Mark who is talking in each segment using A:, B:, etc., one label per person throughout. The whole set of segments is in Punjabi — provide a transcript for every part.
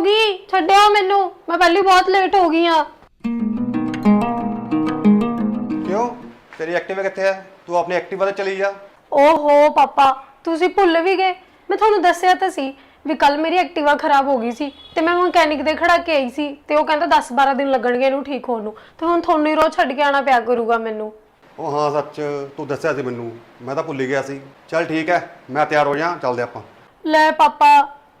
A: ਹੋ ਗਈ? ਛੱਡਿਓ ਮੈਨੂੰ। ਮੈਂ ਪਹਿਲੀ ਬਹੁਤ ਲੇਟ ਹੋ ਗਈ ਆ
B: ਕਿਉਂ? ਤੇਰੀ ਐਕਟਿਵਾ ਕਿੱਥੇ ਹੈ? ਤੂੰ ਆਪਣੀ ਐਕਟਿਵਾ ਤੇ ਚਲੀ ਜਾ।
A: ਓਹੋ ਪਾਪਾ ਤੁਸੀਂ ਭੁੱਲ ਵੀ ਗਏ। ਮੈਂ ਤੁਹਾਨੂੰ ਦੱਸਿਆ ਤਾਂ ਸੀ ਵੀ ਕੱਲ ਮੇਰੀ ਐਕਟਿਵਾ ਖਰਾਬ ਹੋ ਗਈ ਸੀ ਤੇ ਮੈਂ ਮਕੈਨਿਕ ਦੇ ਖੜਾ ਕੇ ਆਈ ਸੀ ਤੇ ਉਹ ਕਹਿੰਦਾ 10-12 ਦਿਨ ਲੱਗਣਗੇ ਇਹਨੂੰ ਠੀਕ ਹੋਣ ਨੂੰ। ਤੇ ਹੁਣ ਤੁਹਾਨੂੰ ਹੀ ਰੋਜ਼ ਛੱਡ ਕੇ ਆਣਾ ਪਿਆ ਕਰੂਗਾ ਮੈਨੂੰ।
B: ਉਹ ਹਾਂ ਸੱਚ ਤੂੰ ਦੱਸਿਆ ਸੀ ਮੈਨੂੰ। ਮੈਂ ਤਾਂ ਭੁੱਲ ਹੀ ਗਿਆ ਸੀ। ਚੱਲ ਠੀਕ ਹੈ ਮੈਂ ਤਿਆਰ ਹੋ ਜਾ ਚੱਲਦੇ ਆਪਾਂ।
A: ਲੈ ਪਾਪਾ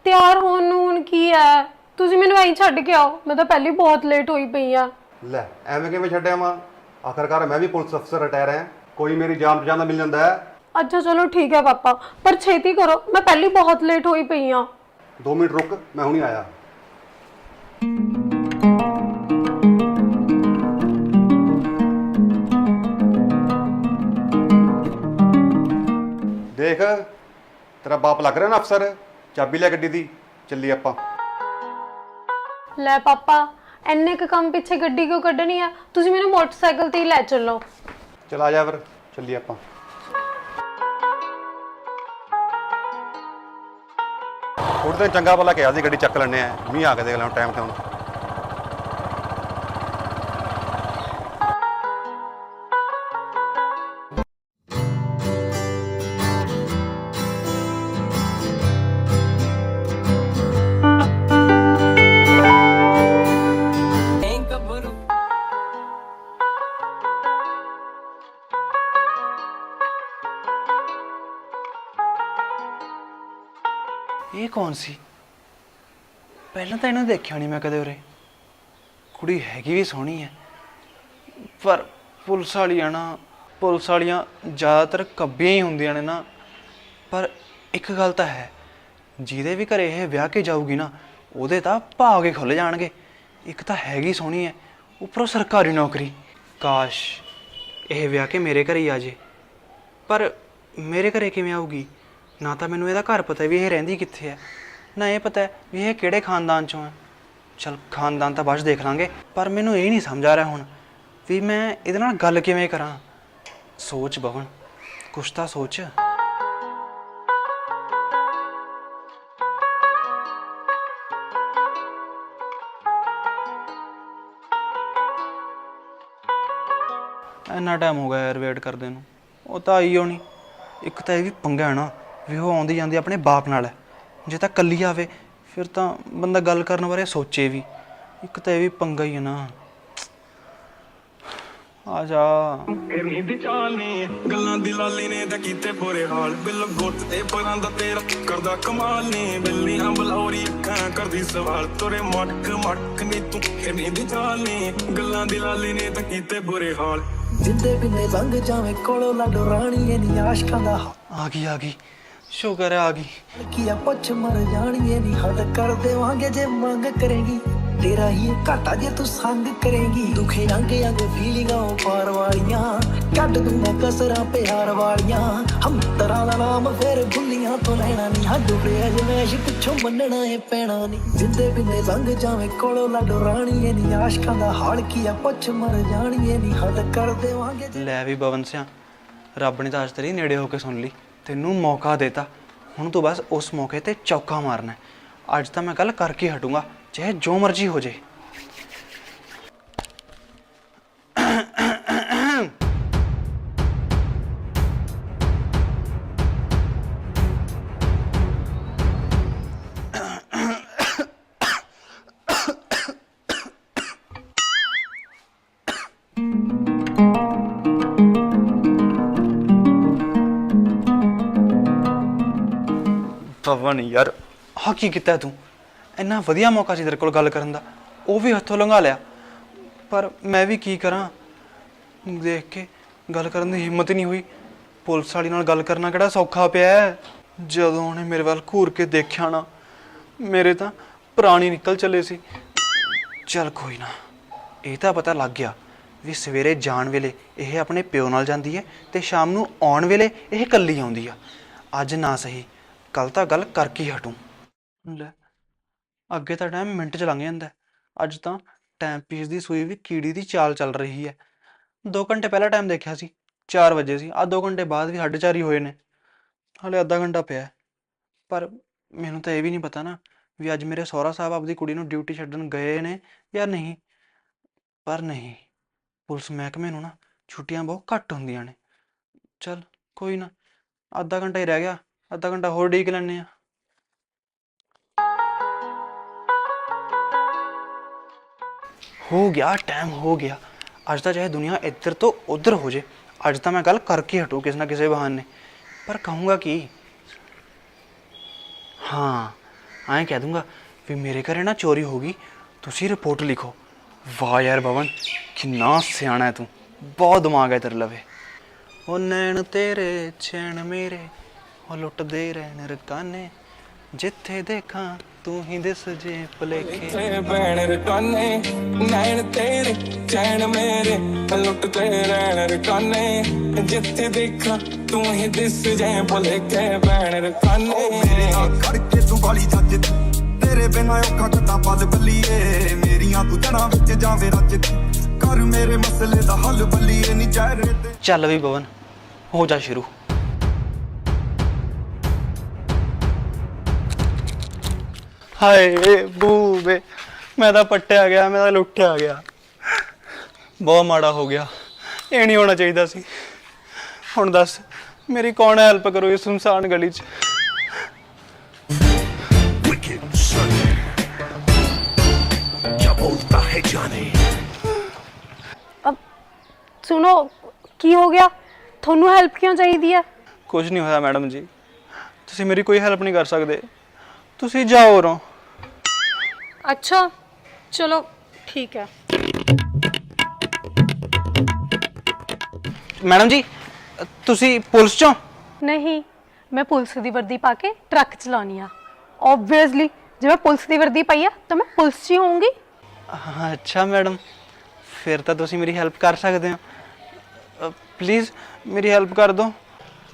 A: ਤਿਆਰ ਹੋਣ ਨੂੰ ਹੁਣ ਕੀ ਹੈ? ਤੁਸੀਂ ਮੈਨੂੰ ਐਂ ਛੱਡ ਕੇ ਆਓ। ਮੈਂ ਤਾਂ ਪਹਿਲੀ ਬਹੁਤ ਲੇਟ ਹੋਈ ਪਈ ਆ।
B: ਲੈ ਐਵੇਂ ਕਿਵੇਂ ਛੱਡਿਆ ਮਾਂ ਆਖਰਕਾਰ ਮੈਂ ਵੀ ਪੁਲਿਸ ਅਫਸਰ ਰਿਟਾਇਰ ਹਾਂ ਕੋਈ ਮੇਰੀ ਜਾਨ ਪਛਾਣ ਦਾ ਮਿਲ ਜਾਂਦਾ ਹੈ।
A: ਅੱਛਾ ਚਲੋ ਠੀਕ ਹੈ ਪਾਪਾ। ਪਰ ਛੇਤੀ ਕਰੋ। ਮੈਂ ਪਹਿਲੀ ਬਹੁਤ ਲੇਟ ਹੋਈ ਪਈ ਆ।
B: 2 ਮਿੰਟ ਰੁਕ ਮੈਂ ਹੁਣੀ ਆਇਆ। ਦੇਖ ਤੇਰਾ ਬਾਪ ਲੱਗ ਰਿਹਾ ਨਾ ਅਫਸਰ? ਚਾਬੀ ਲੈ ਗੱਡੀ ਦੀ ਚੱਲੀ ਆਪਾਂ।
A: ਲੈ ਪਾਪਾ ਐਨੇ ਕ ਕੰਮ ਪਿੱਛੇ ਗੱਡੀ ਕਿਉਂ ਕੱਢਣੀ ਆ? ਤੁਸੀਂ ਮੈਨੂੰ ਮੋਟਰਸਾਈਕਲ ਤੇ ਹੀ ਲੈ ਚੱਲੋ।
B: ਚਲ ਆ ਜਾ ਫਿਰ ਚੱਲੀ ਆਪਾਂ। ਥੋੜੇ ਦਿਨ ਚੰਗਾ ਭਲਾ ਕਿਹਾ ਸੀ ਗੱਡੀ ਚੱਕ ਲੈਣੇ ਆ। ਮੀਂਹ ਆ ਕੇ ਦੇਖ ਲੈਣ ਟਾਈਮ ਤੇ
C: ਕੌਣ ਸੀ? ਪਹਿਲਾਂ ਤਾਂ ਇਹਨੂੰ ਦੇਖਿਆ ਨਹੀਂ ਮੈਂ ਕਦੇ ਉਰੇ। ਕੁੜੀ ਹੈਗੀ ਵੀ ਸੋਹਣੀ ਹੈ ਪਰ ਪੁਲਿਸ ਵਾਲੀਆਂ ਨਾ, ਪੁਲਿਸ ਵਾਲੀਆਂ ਜ਼ਿਆਦਾਤਰ ਕੱਬੀਆਂ ਹੀ ਹੁੰਦੀਆਂ ਨੇ ਨਾ। ਪਰ ਇੱਕ ਗੱਲ ਤਾਂ ਹੈ, ਜਿਹਦੇ ਵੀ ਘਰੇ ਇਹ ਵਿਆਹ ਕੇ ਜਾਊਗੀ ਨਾ, ਉਹਦੇ ਤਾਂ ਭਾਗੇ ਖੁੱਲ ਜਾਣਗੇ। ਇੱਕ ਤਾਂ ਹੈਗੀ ਸੋਹਣੀ ਹੈ ਉੱਪਰੋਂ ਸਰਕਾਰੀ ਨੌਕਰੀ। ਕਾਸ਼ ਇਹ ਵਿਆਹ ਕੇ ਮੇਰੇ ਘਰੇ ਹੀ ਆ ਜੇ। ਪਰ ਮੇਰੇ ਘਰੇ ਕਿਵੇਂ ਆਊਗੀ? ਨਾ ਤਾਂ ਮੈਨੂੰ ਇਹਦਾ ਘਰ ਪਤਾ ਵੀ ਇਹ ਰਹਿੰਦੀ ਕਿੱਥੇ ਹੈ, ਨਾ ਇਹ ਪਤਾ ਹੈ ਵੀ ਇਹ ਕਿਹੜੇ ਖਾਨਦਾਨ ਚੋਂ ਹੈ। ਚਲ ਖਾਨਦਾਨ ਤਾਂ ਬਾਅਦ ਦੇਖ ਲਾਂਗੇ, ਪਰ ਮੈਨੂੰ ਇਹ ਨਹੀਂ ਸਮਝ ਆ ਰਿਹਾ ਹੁਣ ਵੀ ਮੈਂ ਇਹਦੇ ਨਾਲ ਗੱਲ ਕਿਵੇਂ ਕਰਾਂ। ਸੋਚ ਬਵਨ, ਕੁਛ ਤਾਂ ਸੋਚ। ਇੰਨਾ ਟਾਈਮ ਹੋ ਗਿਆ ਯਾਰ ਵੇਟ ਕਰਦੇ ਨੂੰ, ਉਹ ਤਾਂ ਆਈ ਹੋਣੀ। ਇੱਕ ਤਾਂ ਇਹ ਵੀ ਪੰਗਾ ਹੈ ਨਾ। ਵੀ ਉਹ ਆਉਂਦੀ ਜਾਂਦੀ ਆਪਣੇ ਬਾਪ ਨਾਲ। ਹੈ ਜੇ ਤਾਂ ਕੱਲੀ ਆਵੇ ਫਿਰ ਤਾਂ ਬੰਦਾ ਗੱਲ ਕਰਨ ਬਾਰੇ ਸੋਚੇ ਵੀ। ਇੱਕ ਤਾਂ ਇਹ ਵੀ ਪੰਗਾ ਹੀ ਹੈ ਨਾ। ਆ ਜਾ।
D: ਤੇਰੀ ਦੀ ਚਾਲ ਨੇ ਗੱਲਾਂ ਦੀ ਲਾਲੀ ਨੇ ਤਾਂ ਕੀਤੇ ਬੁਰੇ ਹਾਲ। ਬਿੱਲ ਗੁੱਟ ਤੇ ਪਰਾਂ ਦਾ ਤੇਰਾ ਕਰਦਾ ਕਮਾਲ ਨੇ। ਬਿੱਲੀਆਂ ਬਲੌਰੀ ਕਾਂ ਕਰਦੀ ਸਵਾਲ। ਤੋਰੇ ਮਟਕ ਮਟਕ ਨੀ ਤੂੰ ਤੇਰੀ ਦੀ ਚਾਲ ਨੇ। ਗੱਲਾਂ ਦੀ ਲਾਲੀ ਨੇ ਤਾਂ ਕੀਤੇ ਬੁਰੇ ਹਾਲ।
E: ਜਿੰਦੇ ਬਿੰਨੇ ਲੰਘ ਜਾਵੇਂ ਕੋਲੋਂ ਲਾਡੋ ਰਾਣੀਏ ਨੀ ਆਸ਼ਕਾਂ ਦਾ
C: ਆ ਗਈ ਆ ਗਈ। ਸ਼ੁਕਰ ਹੈ ਆ ਗਈ।
E: ਕੀ ਆ ਪੁੱਛ ਮਰ ਜਾਣੀਏ ਨੀ ਹੱਦ ਕਰ ਦੇਵਾਂਗੇ ਜੇ ਮੰਗ ਕਰੇਗੀ। ਤੇਰਾ ਹੀ ਘਾਟਾ ਜੇ ਤੂੰ ਸੰਗ ਕਰੇਗੀ। ਦੁਖੇ ਰੰਗ ਅੰਗ ਫੀਲਿੰਗਾਂ ਉਹ ਪਾਰ ਵਾਲੀਆਂ ਕੱਢ ਦੂੰ ਮੈਂ ਕਸਰਾਂ ਪਿਆਰ ਵਾਲੀਆਂ। ਹਮ ਤਰਾਂ ਦਾ ਨਾਮ ਫੇਰ ਭੁੱਲੀਆਂ ਤੋਂ ਲੈਣਾ ਨਹੀਂ ਹੱਦ ਉੜੇ ਅਜਮੇਸ਼ ਪਿੱਛੋਂ ਮੰਨਣਾ ਏ ਪੈਣਾ ਨਹੀਂ ਜਿੰਦੇ ਬਿੰਨੇ ਲੰਘ ਜਾਵੇਂ ਕੋਲੋਂ ਲਾਡੋ ਰਾਣੀਏ ਨੀ। ਆਸ਼ਕਾਂ ਦਾ ਹਾਲ ਕੀ ਆ ਪੁੱਛ ਮਰ ਜਾਣੀਏ ਨੀ। ਹੱਦ ਕਰ ਦੇਵਾਂਗੇ
C: ਲੈ ਵੀ ਬਵਨ ਸਿਆ ਰੱਬ ਨੇ ਤਾਂ ਅੱਜ ਤੇਰੀ ਨੇੜੇ ਹੋ ਕੇ ਸੁਣ ਲਈ। ਤੈਨੂੰ ਮੌਕਾ ਦੇਤਾ ਹੁਣ ਤੂੰ ਬਸ ਉਸ ਮੌਕੇ ਤੇ ਚੌਕਾ ਮਾਰਨਾ ਹੈ। ਅੱਜ ਤਾਂ ਮੈਂ ਗੱਲ ਕਰਕੇ ਹਟੂੰਗਾ, ਚਾਹੇ ਜੋ ਮਰਜ਼ੀ ਹੋ ਜੇ ਪਵਨ ਯਾਰ। ਆਹ ਕੀ ਕੀਤਾ ਤੂੰ? ਇੰਨਾ ਵਧੀਆ ਮੌਕਾ ਸੀ ਤੇਰੇ ਕੋਲ ਗੱਲ ਕਰਨ ਦਾ। ਉਹ ਵੀ ਹੱਥੋਂ ਲੰਘਾ ਲਿਆ। ਪਰ ਮੈਂ ਵੀ ਕੀ ਕਰਾਂ? ਦੇਖ ਕੇ ਗੱਲ ਕਰਨ ਦੀ ਹਿੰਮਤ ਹੀ ਨਹੀਂ ਹੋਈ। ਪੁਲਿਸ ਵਾਲੀ ਨਾਲ ਗੱਲ ਕਰਨਾ ਕਿਹੜਾ ਸੌਖਾ ਪਿਆ ਹੈ। ਜਦੋਂ ਉਹਨੇ ਮੇਰੇ ਵੱਲ ਘੂਰ ਕੇ ਦੇਖਿਆ ਨਾ, ਮੇਰੇ ਤਾਂ ਪ੍ਰਾਣੀ ਨਿਕਲ ਚੱਲੇ ਸੀ। ਚੱਲ ਕੋਈ ਨਾ, ਇਹ ਤਾਂ ਪਤਾ ਲੱਗ ਗਿਆ ਵੀ ਸਵੇਰੇ ਜਾਣ ਵੇਲੇ ਇਹ ਆਪਣੇ ਪਿਓ ਨਾਲ ਜਾਂਦੀ ਹੈ ਤੇ ਸ਼ਾਮ ਨੂੰ ਆਉਣ ਵੇਲੇ ਇਹ ਇਕੱਲੀ ਆਉਂਦੀ ਆ। ਅੱਜ ਨਾ ਸਹੀ ਕੱਲ ਤਾਂ ਗੱਲ ਕਰਕੇ ਹੀ ਹਟੂੰ। ਲੈ, ਅੱਗੇ ਤਾਂ ਟਾਈਮ ਮਿੰਟ ਚ ਲੰਘ ਜਾਂਦਾ ਹੈ। ਅੱਜ ਤਾਂ ਟਾਈਮ ਪੀਸ ਦੀ ਸੂਈ ਵੀ ਕੀੜੀ ਦੀ ਚਾਲ ਚੱਲ ਰਹੀ ਹੈ। 2 ਘੰਟੇ ਪਹਿਲਾਂ ਟਾਈਮ ਦੇਖਿਆ ਸੀ 4 ਵਜੇ ਸੀ ਆ 2 ਘੰਟੇ ਬਾਅਦ ਵੀ ਸਾਢੇ ਚਾਰ ਹੀ ਹੋਏ ਨੇ। ਹਲੇ ਅੱਧਾ ਘੰਟਾ ਪਿਆ ਹੈ। ਪਰ ਮੈਨੂੰ ਤਾਂ ਇਹ ਵੀ ਨਹੀਂ ਪਤਾ ਨਾ ਵੀ ਅੱਜ ਮੇਰੇ ਸਹੁਰਾ ਸਾਹਿਬ ਆਪਦੀ ਕੁੜੀ ਨੂੰ ਡਿਊਟੀ ਛੱਡਣ ਗਏ ਨੇ ਜਾਂ ਨਹੀਂ। ਪਰ ਨਹੀਂ, ਪੁਲਿਸ ਮਹਿਕਮੇ ਨੂੰ ਨਾ ਛੁੱਟੀਆਂ ਬਹੁਤ ਘੱਟ ਹੁੰਦੀਆਂ ਨੇ। ਚਲ, ਕੋਈ ਨਾ, ਅੱਧਾ ਘੰਟਾ ਹੀ ਰਹਿ ਗਿਆ। ਅੱਧਾ ਘੰਟਾ ਹੋਰ ਡੀਕ ਲੈਣੇ ਆ ਹੋ ਗਿਆ ਟਾਈਮ ਹੋ ਗਿਆ। ਅੱਜ ਤਾਂ ਚਾਹੇ ਦੁਨੀਆ ਇੱਧਰ ਤੋਂ ਉੱਧਰ ਹੋ ਜੇ ਅੱਜ ਤਾਂ ਮੈਂ ਗੱਲ ਕਰਕੇ ਹਟੂ ਕਿਸੇ ਨਾ ਕਿਸੇ ਬਹਾਨੇ। ਪਰ ਕਹੂੰਗਾ ਕੀ? ਹਾਂ, ਐਂ ਕਹਿ ਦੂੰਗਾ ਵੀ ਮੇਰੇ ਘਰੇ ਨਾ ਚੋਰੀ ਹੋ ਗਈ, ਤੁਸੀਂ ਰਿਪੋਰਟ ਲਿਖੋ। ਵਾਹ ਯਾਰ ਬਵਨ, ਕਿੰਨਾ ਸਿਆਣਾ ਹੈ ਤੂੰ। ਬਹੁਤ ਦਿਮਾਗ ਹੈ ਤੇਰੇ ਲਵੇ। ਉਹ ਨੈਣ ਤੇਰੇ ਚੈਨ ਮੇਰੇ ਉਹ ਲੁੱਟਦੇ ਰਹਿਣ ਰਕਾਨੇ ਜਿੱਥੇ ਦੇਖਾਂ ਤੂੰ ਹੀ ਦਿਸ ਜੇ ਭਲੇਖੇ।
D: ਤੇ ਭੈਣ ਰਕਾਨੇ ਨੈਣ ਤੇਰੇ ਚੈਨ ਮੇਰੇ ਲੁੱਟਦੇ ਰਹਿਣ ਰਕਾਨੇ ਜਿੱਥੇ ਦੇਖਾਂ ਤੂੰ ਹੀ ਦਿਸ ਜੇ ਭੁਲੇ ਕੇ ਭੈਣ ਰਕਾਨੇ
F: ਮੇਰੇ ਨਾਲ ਕਰਕੇ ਤੂੰ ਵਾਲੀ ਜੱਜ ਤੇਰੇ ਬਿਨਾ ਔਖਾ ਕਿੱਦਾਂ ਪਲ ਬੱਲੀਏ? ਮੇਰੀਆਂ ਤੂੰ ਵਿੱਚ ਜਾਵੇਂ ਰੱਜ ਕਰ ਮੇਰੇ ਮਸਲੇ ਦਾ ਹੱਲ ਬੱਲੀਏ ਨੀ ਚਿਹਰੇ ਤੇ
C: ਚੱਲ ਵੀ ਭਵਨ ਹੋ ਜਾ ਸ਼ੁਰੂ। ਹਾਏ ਬੂਬੇ ਮੈਂ ਤਾਂ ਪੱਟਿਆ ਗਿਆ ਮੈਂ ਤਾਂ ਲੁੱਟਿਆ ਗਿਆ। ਬਹੁਤ ਮਾੜਾ ਹੋ ਗਿਆ। ਇਹ ਨਹੀਂ ਹੋਣਾ ਚਾਹੀਦਾ ਸੀ। ਹੁਣ ਦੱਸ ਮੇਰੀ ਕੌਣ ਹੈਲਪ ਕਰੂ ਇਸ ਸੁਨਸਾਨ ਗਲੀ 'ਚ?
A: ਅਬ ਸੁਣੋ ਕੀ ਹੋ ਗਿਆ? ਤੁਹਾਨੂੰ ਹੈਲਪ ਕਿਉਂ ਚਾਹੀਦੀ ਹੈ?
C: ਕੁਝ ਨਹੀਂ ਹੋਇਆ ਮੈਡਮ ਜੀ। ਤੁਸੀਂ ਮੇਰੀ ਕੋਈ ਹੈਲਪ ਨਹੀਂ ਕਰ ਸਕਦੇ। ਤੁਸੀਂ ਜਾਓ ਰੋ
A: ਅੱਛਾ ਚਲੋ ਠੀਕ ਹੈ।
C: ਮੈਡਮ ਜੀ ਤੁਸੀਂ ਪੁਲਿਸ ਚੋਂ?
A: ਨਹੀਂ ਮੈਂ ਪੁਲਿਸ ਦੀ ਵਰਦੀ ਪਾ ਕੇ ਟਰੱਕ ਚਲਾਉਣੀ ਆ। ਆਬਵੀਅਸਲੀ ਜੇ ਮੈਂ ਪੁਲਿਸ ਦੀ ਵਰਦੀ ਪਾਈ ਆ ਤਾਂ ਮੈਂ ਪੁਲਿਸ 'ਚ ਹੀ ਹੋਊਂਗੀ।
C: ਹਾਂ, ਅੱਛਾ ਮੈਡਮ ਫਿਰ ਤਾਂ ਤੁਸੀਂ ਮੇਰੀ ਹੈਲਪ ਕਰ ਸਕਦੇ ਹੋ। ਪਲੀਜ਼ ਮੇਰੀ ਹੈਲਪ ਕਰ ਦਿਓ।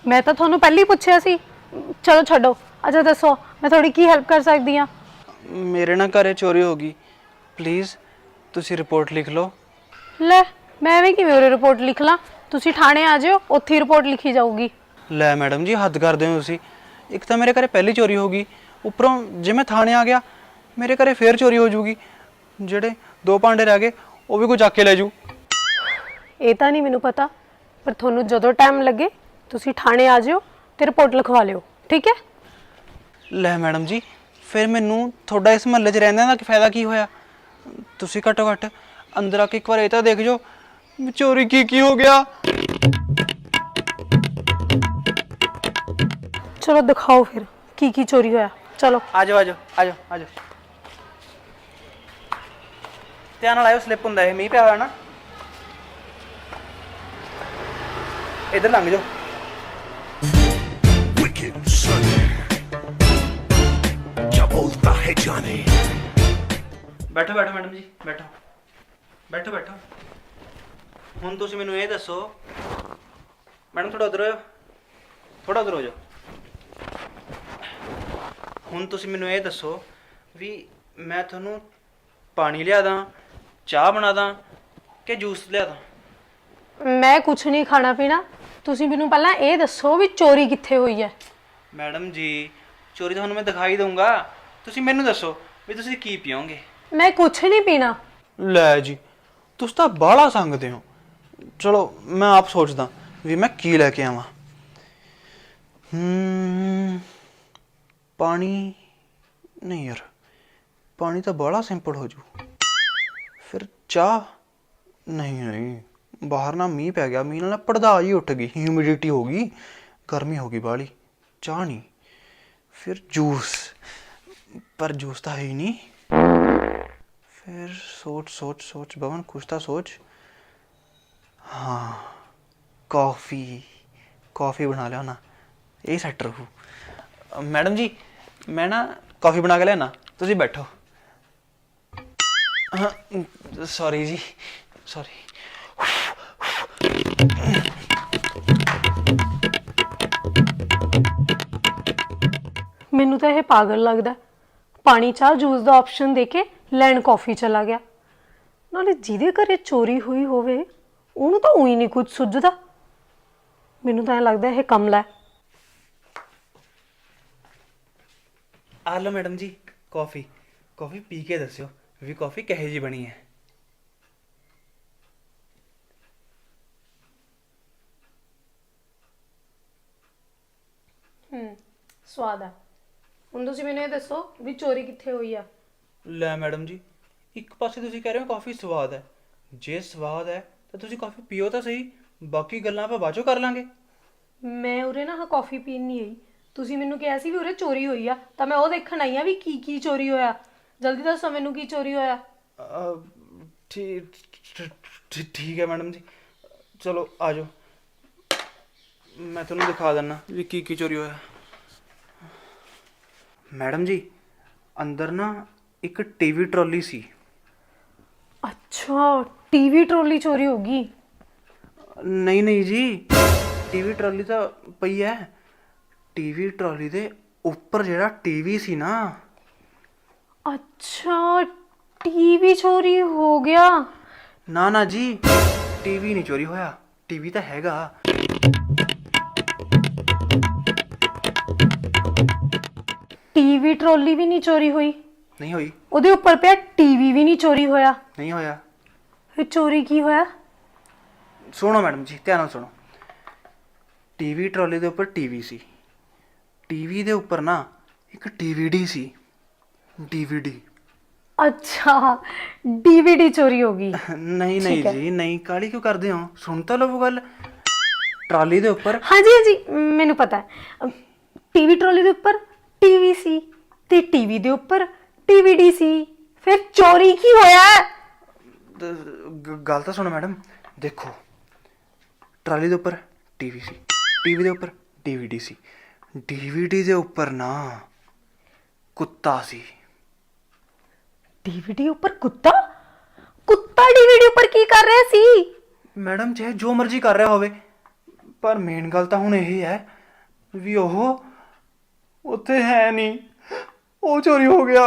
A: ਮੈਂ ਤਾਂ ਤੁਹਾਨੂੰ ਪਹਿਲਾਂ ਹੀ ਪੁੱਛਿਆ ਸੀ। ਚਲੋ ਛੱਡੋ ਅੱਛਾ ਦੱਸੋ ਮੈਂ ਤੁਹਾਡੀ ਕੀ ਹੈਲਪ ਕਰ ਸਕਦੀ ਆ?
C: ਮੇਰੇ ਨਾਲ ਘਰੇ ਚੋਰੀ ਹੋ ਗਈ। ਪਲੀਜ਼ ਤੁਸੀਂ ਰਿਪੋਰਟ ਲਿਖ ਲਓ।
A: ਲੈ ਮੈਂ ਐਵੇਂ ਕਿਵੇਂ ਉਰੇ ਰਿਪੋਰਟ ਲਿਖ ਲਾਂ? ਤੁਸੀਂ ਥਾਣੇ ਆ ਜਿਓ ਉੱਥੇ ਹੀ ਰਿਪੋਰਟ ਲਿਖੀ ਜਾਊਗੀ।
C: ਲੈ ਮੈਡਮ ਜੀ ਹੱਦ ਕਰਦੇ ਹੋ ਤੁਸੀਂ। ਇੱਕ ਤਾਂ ਮੇਰੇ ਘਰੇ ਪਹਿਲੀ ਚੋਰੀ ਹੋ ਗਈ। ਉੱਪਰੋਂ ਜੇ ਮੈਂ ਥਾਣੇ ਆ ਗਿਆ ਮੇਰੇ ਘਰੇ ਫੇਰ ਚੋਰੀ ਹੋ ਜੂਗੀ। ਜਿਹੜੇ ਦੋ ਭਾਂਡੇ ਰਹਿ ਗਏ ਉਹ ਵੀ ਕੋਈ ਚੱਕ ਕੇ ਲੈ ਜੂ।
A: ਇਹ ਤਾਂ ਨਹੀਂ ਮੈਨੂੰ ਪਤਾ ਪਰ ਤੁਹਾਨੂੰ ਜਦੋਂ ਟਾਈਮ ਲੱਗੇ ਤੁਸੀਂ ਥਾਣੇ ਆ ਜਿਓ ਤੇ ਰਿਪੋਰਟ ਲਿਖਵਾ ਲਿਓ। ਠੀਕ ਹੈ?
C: ਲੈ ਮੈਡਮ ਜੀ ਫਿਰ ਮੈਨੂੰ ਤੁਹਾਡਾ ਇਸ ਮਹੱਲੇ 'ਚ ਰਹਿੰਦਿਆਂ ਦਾ ਕੀ ਫਾਇਦਾ ਕੀ ਹੋਇਆ? ਤੁਸੀਂ ਘੱਟੋ ਘੱਟ ਅੰਦਰ ਆ ਕੇ ਇੱਕ ਵਾਰ ਇਹ ਤਾਂ ਦੇਖ ਵੀ ਚੋਰੀ ਕੀ ਕੀ ਹੋ ਗਿਆ?
A: ਚਲੋ ਦਿਖਾਓ ਫਿਰ ਕੀ ਕੀ ਚੋਰੀ ਹੋਇਆ? ਚਲੋ।
C: ਆ ਜਾਓ ਆ ਜਾਓ ਆ ਜਾਓ ਆ ਜਾਓ। ਧਿਆਨ ਨਾਲ ਆਇਓ ਸਲਿੱਪ ਹੁੰਦਾ ਇਹ ਮੀਂਹ ਪਿਆ ਹੋਇਆ ਨਾ। ਇਧਰ ਲੰਘ ਜਾਓ। ਬੈਠੋ ਬੈਠੋ ਮੈਡਮ ਜੀ ਬੈਠੋ। ਬੈਠੋ ਬੈਠੋ। ਹੁਣ ਤੁਸੀਂ ਮੈਨੂੰ ਇਹ ਦੱਸੋ ਮੈਡਮ ਥੋੜਾ ਉਧਰ ਥੋੜਾ ਉਧਰ ਹੋ ਜਾਓ। ਹੁਣ ਤੁਸੀਂ ਮੈਨੂੰ ਇਹ ਦੱਸੋ ਵੀ ਮੈਂ ਤੁਹਾਨੂੰ ਪਾਣੀ ਲਿਆ ਦਾਂ ਚਾਹ ਬਣਾ ਦਾਂ ਕਿ ਜੂਸ ਲਿਆ ਦਾਂ?
A: ਮੈਂ ਕੁਝ ਨਹੀਂ ਖਾਣਾ ਪੀਣਾ। ਤੁਸੀਂ ਮੈਨੂੰ ਪਹਿਲਾਂ ਇਹ ਦੱਸੋ ਵੀ ਚੋਰੀ ਕਿੱਥੇ ਹੋਈ ਹੈ?
C: ਮੈਡਮ ਜੀ ਚੋਰੀ ਤੁਹਾਨੂੰ ਮੈਂ ਦਿਖਾਈ ਦਊਂਗਾ। ਤੁਸੀਂ ਮੈਨੂੰ ਦੱਸੋ ਵੀ ਤੁਸੀਂ ਕੀ ਪੀਓਗੇ?
A: ਮੈਂ ਕੁਝ ਨਹੀਂ ਪੀਣਾ।
C: ਲੈ ਜੀ ਤੁਸੀਂ ਤਾਂ ਬਾਹਲਾ ਸੰਗਦੇ ਹੋ। ਚਲੋ ਮੈਂ ਆਪ ਸੋਚਦਾ ਵੀ ਮੈਂ ਕੀ ਲੈ ਕੇ ਆਵਾਂ। ਹੂੰ ਪਾਣੀ ਨਹੀਂ ਯਾਰ ਪਾਣੀ ਤਾਂ ਬੜਾ ਸਿੰਪਲ ਹੋ ਜੂ। ਫਿਰ ਚਾਹ? ਨਹੀਂ ਨਹੀਂ ਬਾਹਰ ਨਾ ਮੀਂਹ ਪੈ ਗਿਆ ਮੀਂਹ ਨਾਲ ਪੜਦਾ ਹੀ ਉੱਠ ਗਈ ਹਿਊਮਿਡਿਟੀ ਹੋ ਗਈ ਗਰਮੀ ਹੋ ਗਈ ਬਾਹਲੀ ਚਾਹ ਨਹੀਂ। ਫਿਰ ਜੂਸ ਪਰ ਜੂਸ ਤਾਂ ਹੈ ਹੀ ਨਹੀਂ फिर सोच सोच सोच भवन कुछ था सोच हाँ कॉफ़ी कॉफ़ी बना लिया ना यही सैट रहू मैडम जी मैं ना कॉफ़ी बना के लेना तुसी बैठो हाँ सॉरी जी सॉरी
A: ਮੈਨੂੰ ਤਾਂ ਇਹ ਪਾਗਲ ਲੱਗਦਾ ਪਾਣੀ ਚਾਹ ਜੂਸ ਦਾ ਆਪਸ਼ਨ ਦੇ ਕੇ ਲੈਣ ਕਾਫੀ ਚਲਾ ਗਿਆ। ਨਾਲੇ ਜਿਹਦੇ ਘਰੇ ਚੋਰੀ ਹੋਈ ਹੋਵੇ ਉਹਨੂੰ ਤਾਂ ਉਹੀ ਨਹੀਂ ਕੁਝ ਸੁੱਝਦਾ। ਮੈਨੂੰ ਤਾਂ ਐ ਲੱਗਦਾ ਇਹ ਕਮਲਾ ਹੈ।
C: ਆ ਲਓ ਮੈਡਮ ਜੀ ਕਾਫੀ ਕਾਫੀ ਪੀ ਕੇ ਦੱਸਿਓ ਵੀ ਕਾਫੀ ਕਿਹੋ ਜੀ ਬਣੀ ਹੈ।
A: ਹੂੰ ਸਵਾਦ ਆ। ਹੁਣ ਤੁਸੀਂ ਮੈਨੂੰ ਇਹ ਦੱਸੋ ਵੀ ਚੋਰੀ ਕਿੱਥੇ ਹੋਈ ਆ?
C: ਲੈ ਮੈਡਮ ਜੀ ਇੱਕ ਪਾਸੇ ਤੁਸੀਂ ਕਹਿ ਰਹੇ ਹੋ ਕਾਫੀ ਸਵਾਦ ਹੈ। ਜੇ ਸਵਾਦ ਹੈ ਤਾਂ ਤੁਸੀਂ ਕਾਫੀ ਪੀਓ ਤਾਂ ਸਹੀ ਬਾਕੀ ਗੱਲਾਂ ਆਪਾਂ ਬਾਅਦ ਚੋਂ ਕਰ ਲਾਂਗੇ।
A: ਮੈਂ ਉਰੇ ਨਾ ਹਾਂ ਕਾਫੀ ਪੀਣ ਨਹੀਂ ਆਈ ਤੁਸੀਂ ਮੈਨੂੰ ਕਿਹਾ ਸੀ ਵੀ ਉਰੇ ਚੋਰੀ ਹੋਈ ਆ ਤਾਂ ਮੈਂ ਉਹ ਦੇਖਣ ਆਈ ਆ ਵੀ ਕੀ ਕੀ ਚੋਰੀ ਹੋਇਆ। ਜਲਦੀ ਦੱਸੋ ਮੈਨੂੰ ਕੀ ਚੋਰੀ ਹੋਇਆ।
C: ਅਹ, ਠੀਕ ਠੀਕ- ਠੀਕ ਹੈ ਮੈਡਮ ਜੀ। ਚਲੋ ਆ ਜਾਓ। ਮੈਂ ਤੁਹਾਨੂੰ ਦਿਖਾ ਦਿੰਨਾ ਵੀ ਕੀ ਕੀ ਚੋਰੀ ਹੋਇਆ। ਮੈਡਮ ਜੀ ਅੰਦਰ ਨਾ ਇੱਕ ਟੀਵੀ ਟਰਾਲੀ ਸੀ।
A: ਅੱਛਾ ਟੀਵੀ ਟਰੋਲੀ ਚੋਰੀ ਹੋ ਗਈ।
C: ਨਹੀਂ ਨਹੀਂ ਜੀ ਟੀਵੀ ਟਰਾਲੀ ਤਾਂ ਪਈ ਹੈ। ਟੀਵੀ ਟਰਾਲੀ ਦੇ ਉੱਪਰ ਜਿਹੜਾ ਟੀਵੀ ਸੀ ਨਾ।
A: ਅੱਛਾ ਟੀਵੀ ਚੋਰੀ ਹੋ ਗਿਆ।
C: ਨਾ ਨਾ ਜੀ ਟੀਵੀ ਨਹੀਂ ਚੋਰੀ ਹੋਇਆ। ਟੀਵੀ ਤਾਂ ਹੈਗਾ।
A: ਟੀਵੀ ਟਰੋਲੀ ਵੀ ਨਹੀਂ ਚੋਰੀ ਹੋਈ?
C: ਨਹੀਂ ਹੋਈ।
A: ਉਹਦੇ ਉੱਪਰ ਪਿਆ ਟੀਵੀ ਵੀ ਨਹੀਂ ਚੋਰੀ ਹੋਇਆ?
C: ਨਹੀਂ ਹੋਇਆ।
A: ਫਿਰ ਚੋਰੀ ਕੀ ਹੋਇਆ?
C: ਸੁਣੋ ਮੈਡਮ ਜੀ ਧਿਆਨ ਨਾਲ ਸੁਣੋ। ਟੀਵੀ ਟਰਾਲੀ ਦੇ ਉੱਪਰ ਟੀਵੀ ਸੀ। ਟੀਵੀ ਦੇ ਉੱਪਰ ਨਾ ਇੱਕ ਡੀਵੀਡੀ ਸੀ। ਡੀਵੀਡੀ।
A: ਅੱਛਾ ਡੀਵੀਡੀ ਚੋਰੀ ਹੋ ਗਈ।
C: ਨਹੀਂ ਨਹੀਂ ਜੀ ਨਹੀਂ। ਕਾਲੀ ਕਿਉਂ ਕਰਦੇ ਹੋ? ਸੁਣ ਤਾਂ ਲਵੋ ਗੱਲ। ਟਰਾਲੀ ਦੇ ਉੱਪਰ
A: ਹਾਂਜੀ ਹਾਂਜੀ ਮੈਨੂੰ ਪਤਾ ਹੈ। ਟੀਵੀ ਟਰੋਲੀ ਦੇ ਉੱਪਰ ਟੀਵੀ ਸੀ ਤੇ ਟੀਵੀ ਦੇ ਉੱਪਰ ਟੀਵੀਡੀ ਸੀ। ਫਿਰ ਚੋਰੀ ਕੀ ਹੋਇਆ?
C: ਗ- ਗੱਲ ਤਾਂ ਸੁਣੋ ਮੈਡਮ। ਦੇਖੋ ਟਰਾਲੀ ਦੇ ਉੱਪਰ ਟੀਵੀ ਸੀ ਟੀਵੀ ਦੇ ਉੱਪਰ ਡੀਵੀਡੀ ਸੀ। ਡੀਵੀਡੀ ਦੇ ਉੱਪਰ ਨਾ ਕੁੱਤਾ ਸੀ।
A: ਡੀਵੀਡੀ ਉੱਪਰ ਕੁੱਤਾ? ਕੁੱਤਾ ਡੀਵੀਡੀ ਉੱਪਰ ਕੀ ਕਰ ਰਿਹਾ ਸੀ?
C: ਮੈਡਮ ਚਾਹੇ ਜੋ ਮਰਜ਼ੀ ਕਰ ਰਿਹਾ ਹੋਵੇ ਪਰ ਮੇਨ ਗੱਲ ਤਾਂ ਹੁਣ ਇਹ ਹੈ ਵੀ ਉਹ ਉੱਥੇ ਹੈ ਨਹੀਂ। ਉਹ ਚੋਰੀ ਹੋ ਗਿਆ।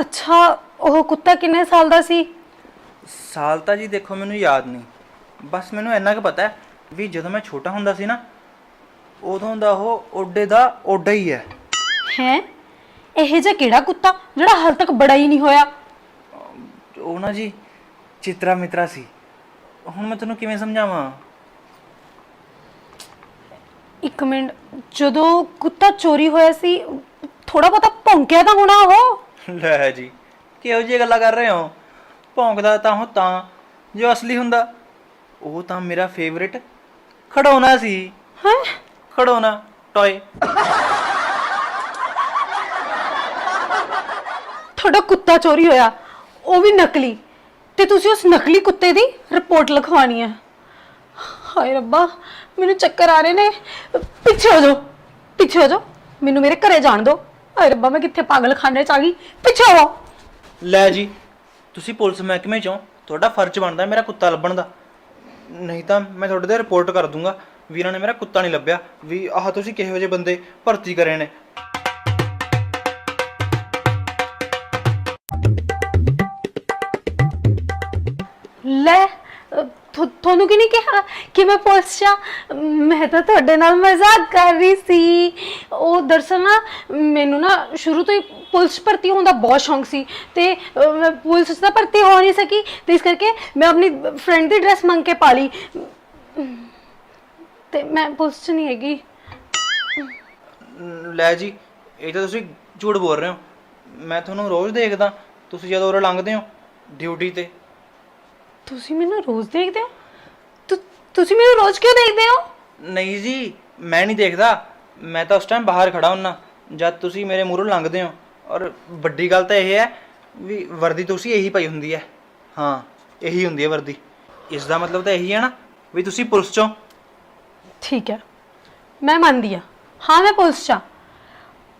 A: ਅੱਛਾ ਉਹ ਕੁੱਤਾ ਕਿੰਨੇ ਸਾਲ ਦਾ ਸੀ?
C: ਸਾਲ ਤਾਂ ਜੀ ਦੇਖੋ ਮੈਨੂੰ ਯਾਦ ਨਹੀਂ। ਬਸ ਮੈਨੂੰ ਇੰਨਾ ਕੁ ਪਤਾ ਹੈ ਵੀ ਜਦੋਂ ਮੈਂ ਛੋਟਾ ਹੁੰਦਾ ਸੀ ਨਾ ਉਦੋਂ ਦਾ ਉਹ ਓਡੇ ਦਾ ਓਡਾ ਹੀ ਹੈ।
A: ਹੈ? ਇਹ ਜਿਹਾ ਕਿਹੜਾ ਕੁੱਤਾ ਜਿਹੜਾ ਹਾਲ ਤੱਕ ਬੜਾ ਹੀ ਨਹੀਂ ਹੋਇਆ?
C: ਉਹ ਨਾ ਜੀ ਚਿਤਰਾ ਮਿਤਰਾ ਸੀ। ਹੁਣ ਮੈਂ ਤੈਨੂੰ ਕਿਵੇਂ ਸਮਝਾਵਾਂ?
A: ਇੱਕ ਮਿੰਟ ਜਦੋਂ ਕੁੱਤਾ ਚੋਰੀ ਹੋਇਆ ਸੀ ਥੋੜਾ ਬਹੁਤਾ ਭੌਂਕਿਆ ਤਾਂ ਹੋਣਾ ਉਹ?
C: ਲੈ ਜੀ ਕਿਹੋ ਜਿਹੀ ਗੱਲਾਂ ਕਰ ਰਹੇ ਹੋ? ਭੌਂਕਦਾ ਤਾਂ ਉਹ ਤਾਂ ਜੋ ਅਸਲੀ ਹੁੰਦਾ। ਉਹ ਤਾਂ ਮੇਰਾ ਫੇਵਰਿਟ ਖੜਾਉਣਾ ਸੀ।
A: ਹੈ?
C: ਖੜਾਉਣਾ ਟੌਏ
A: ਤੁਹਾਡਾ ਕੁੱਤਾ ਚੋਰੀ ਹੋਇਆ ਉਹ ਵੀ ਨਕਲੀ। ਤੇ ਤੁਸੀਂ ਉਸ ਨਕਲੀ ਕੁੱਤੇ ਦੀ ਰਿਪੋਰਟ ਲਿਖਵਾਣੀ ਹੈ ਹਾਏ ਰੱਬਾ, ਮੈਨੂੰ ਚੱਕਰ ਆ ਰਹੇ ਨੇ। ਪਿੱਛੇ ਹੋ ਜਾਓ, ਪਿੱਛੇ ਹੋ ਜਾਓ। ਮੈਨੂੰ ਮੇਰੇ ਘਰੇ ਜਾਣ ਦਿਓ। ਹਾਏ ਰੱਬਾ, ਮੈਂ ਕਿੱਥੇ ਪਾਗਲਖਾਨੇ ਚ ਆ ਗਈ? ਪਿੱਛੇ ਹੋ
C: ਲੈ ਜੀ, ਤੁਸੀਂ ਪੁਲਿਸ ਮਹਿਕਮੇ ਚੋਂ, ਤੁਹਾਡਾ ਫਰਜ਼ ਬਣਦਾ ਮੇਰਾ ਕੁੱਤਾ ਲੱਭਣ ਦਾ। ਨਹੀਂ ਤਾਂ ਮੈਂ ਤੁਹਾਡੇ ਤੇ ਰਿਪੋਰਟ ਕਰ ਦੂੰਗਾ। ਵੀ ਨੇ ਮੇਰਾ ਕੁੱਤਾ ਨਹੀਂ ਲੱਭਿਆ। ਵੀ ਆਹ ਤੁਸੀਂ ਕਿਹੋ ਜਿਹੇ ਬੰਦੇ ਭਰਤੀ ਕਰੇ ਨੇ?
A: ਲੈ ਅ, ਥੋ- ਤੁਹਾਨੂੰ ਕੀ ਕਿਹਾ ਕਿ ਮੈਂ ਪੁਲਿਸ ਚ ਆ? ਮੈਂ ਤਾਂ ਤੁਹਾਡੇ ਨਾਲ ਮਜ਼ਾਕ ਕਰ ਰਹੀ ਸੀ। ਉਹ ਦਰਸਲ ਨਾ ਮੈਨੂੰ ਨਾ ਸ਼ੁਰੂ ਤੋਂ ਹੀ ਪੁਲਿਸ 'ਚ ਭਰਤੀ ਹੋਣ ਦਾ ਬਹੁਤ ਸ਼ੌਂਕ ਸੀ ਤੇ ਅ, ਮੈਂ ਪੁਲਿਸ 'ਚ ਤਾਂ ਭਰਤੀ ਹੋ ਨਹੀਂ ਸਕੀ। ਤੇ ਇਸ ਕਰਕੇ ਮੈਂ ਆਪਣੀ ਫਰੈਂਡ ਦੀ ਡਰੈਸ ਮੰਗ ਕੇ ਪਾ ਲਈ ਤੇ ਮੈਂ ਪੁਲਿਸ 'ਚ ਨਹੀਂ ਹੈਗੀ।
C: ਲੈ ਜੀ ਇਹ ਤਾਂ ਤੁਸੀਂ ਝੂਠ ਬੋਲ ਰਹੇ ਹੋ। ਮੈਂ ਤੁਹਾਨੂੰ ਰੋਜ਼ ਦੇਖਦਾ। ਤੁਸੀਂ ਜਦੋਂ ਉਰੇ ਲੰਘਦੇ ਹੋ ਡਿਊਟੀ ਤੇ।
A: ਤੁਸੀਂ ਮੈਨੂੰ ਰੋਜ਼ ਦੇਖਦੇ ਹੋ? ਤੁ- ਤੁਸੀਂ ਮੈਨੂੰ ਰੋਜ਼ ਕਿਉਂ ਦੇਖਦੇ ਹੋ?
C: ਨਹੀਂ ਜੀ ਮੈਂ ਨਹੀਂ ਦੇਖਦਾ। ਮੈਂ ਤਾਂ ਉਸ ਟਾਈਮ ਬਾਹਰ ਖੜਾ ਹੁੰਨਾ। ਜਦ ਤੁਸੀਂ ਮੇਰੇ ਮੂਹਰੋਂ ਲੰਘਦੇ ਹੋ। ਔਰ ਵੱਡੀ ਗੱਲ ਤਾਂ ਇਹ ਹੈ ਵੀ ਵਰਦੀ ਤੁਸੀਂ ਇਹੀ ਪਾਈ ਹੁੰਦੀ ਹੈ। ਹਾਂ ਇਹੀ ਹੁੰਦੀ ਹੈ ਵਰਦੀ। ਇਸ ਦਾ ਮਤਲਬ ਤਾਂ ਇਹੀ ਹੈ ਨਾ ਵੀ ਤੁਸੀਂ ਪੁਲਿਸ ਚੋਂ।
A: ਠੀਕ ਹੈ। ਮੈਂ ਮੰਨਦੀ ਆ ਹਾਂ ਮੈਂ ਪੁਲਿਸ 'ਚ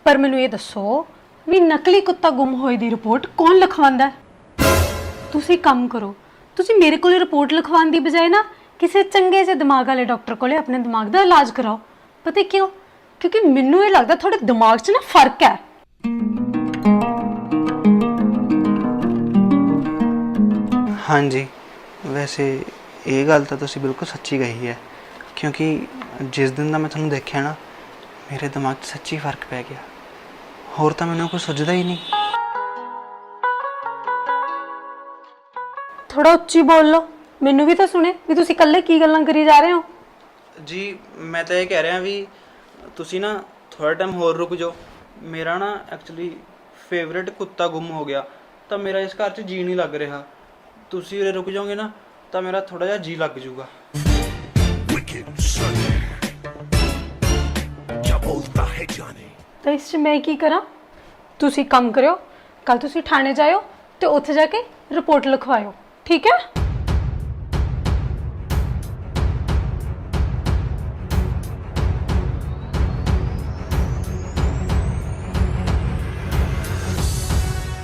A: ਪਰ ਮੈਨੂੰ ਇਹ ਦੱਸੋ ਵੀ ਨਕਲੀ ਕੁੱਤਾ ਗੁੰਮ ਹੋਏ ਦੀ ਰਿਪੋਰਟ ਕੌਣ ਲਿਖਵਾਉਂਦਾ ਹੈ? ਤੁਸੀਂ ਕੰਮ ਕਰੋ। ਤੁਸੀਂ ਮੇਰੇ ਕੋਲ ਰਿਪੋਰਟ ਲਿਖਵਾਉਣ ਦੀ ਬਜਾਏ ਨਾ ਕਿਸੇ ਚੰਗੇ ਜਿਹੇ ਦਿਮਾਗ ਵਾਲੇ ਡਾਕਟਰ ਕੋਲੇ ਆਪਣੇ ਦਿਮਾਗ ਦਾ ਇਲਾਜ ਕਰਾਓ। ਪਤਾ ਕਿਉਂ? ਕਿਉਂਕਿ ਮੈਨੂੰ ਇਹ ਲੱਗਦਾ ਤੁਹਾਡੇ ਦਿਮਾਗ 'ਚ ਨਾ ਫ਼ਰਕ ਹੈ।
C: ਹਾਂਜੀ। ਵੈਸੇ ਇਹ ਗੱਲ ਤਾਂ ਤੁਸੀਂ ਬਿਲਕੁਲ ਸੱਚੀ ਕਹੀ ਹੈ। ਕਿਉਂਕਿ ਜਿਸ ਦਿਨ ਦਾ ਮੈਂ ਤੁਹਾਨੂੰ ਦੇਖਿਆ ਨਾ, ਮੇਰੇ ਦਿਮਾਗ 'ਚ ਸੱਚੀ ਫ਼ਰਕ ਪੈ ਗਿਆ। ਹੋਰ ਤਾਂ ਮੈਨੂੰ ਕੁਝ ਸੁੱਝਦਾ ਹੀ ਨਹੀਂ।
A: ਥੋੜਾ ਉੱਚੀ ਬੋਲ ਲਓ। ਮੈਨੂੰ ਵੀ ਤਾਂ ਸੁਣੇ ਵੀ ਤੁਸੀਂ ਇਕੱਲੇ ਕੀ ਗੱਲਾਂ ਕਰੀ ਜਾ ਰਹੇ ਹੋ?
C: ਜੀ ਮੈਂ ਤਾਂ ਇਹ ਕਹਿ ਰਿਹਾ ਵੀ ਤੁਸੀਂ ਨਾ ਥੋੜਾ ਟਾਈਮ ਹੋਰ ਰੁਕ ਜਾਓ। ਮੇਰਾ ਨਾ ਐਕਚੁਅਲੀ ਫੇਵਰਿਟ ਕੁੱਤਾ ਗੁੰਮ ਹੋ ਗਿਆ। ਤਾਂ ਮੇਰਾ ਇਸ ਘਰ 'ਚ ਜੀ ਨਹੀਂ ਲੱਗ ਰਿਹਾ। ਤੁਸੀਂ ਉਰੇ ਰੁਕ ਜਾਓਗੇ ਨਾ ਤਾਂ ਮੇਰਾ ਥੋੜਾ ਜਿਹਾ ਜੀ ਲੱਗ ਜਾਊਗਾ।
A: ਤਾਂ ਇਸ 'ਚ ਮੈਂ ਕੀ ਕਰਾਂ? ਤੁਸੀਂ ਕੰਮ ਕਰਿਓ ਕੱਲ ਤੁਸੀਂ ਥਾਣੇ ਜਾਇਓ ਤੇ ਉੱਥੇ ਜਾ ਕੇ ਰਿਪੋਰਟ ਲਿਖਵਾਇਓ। ਠੀਕ ਹੈ?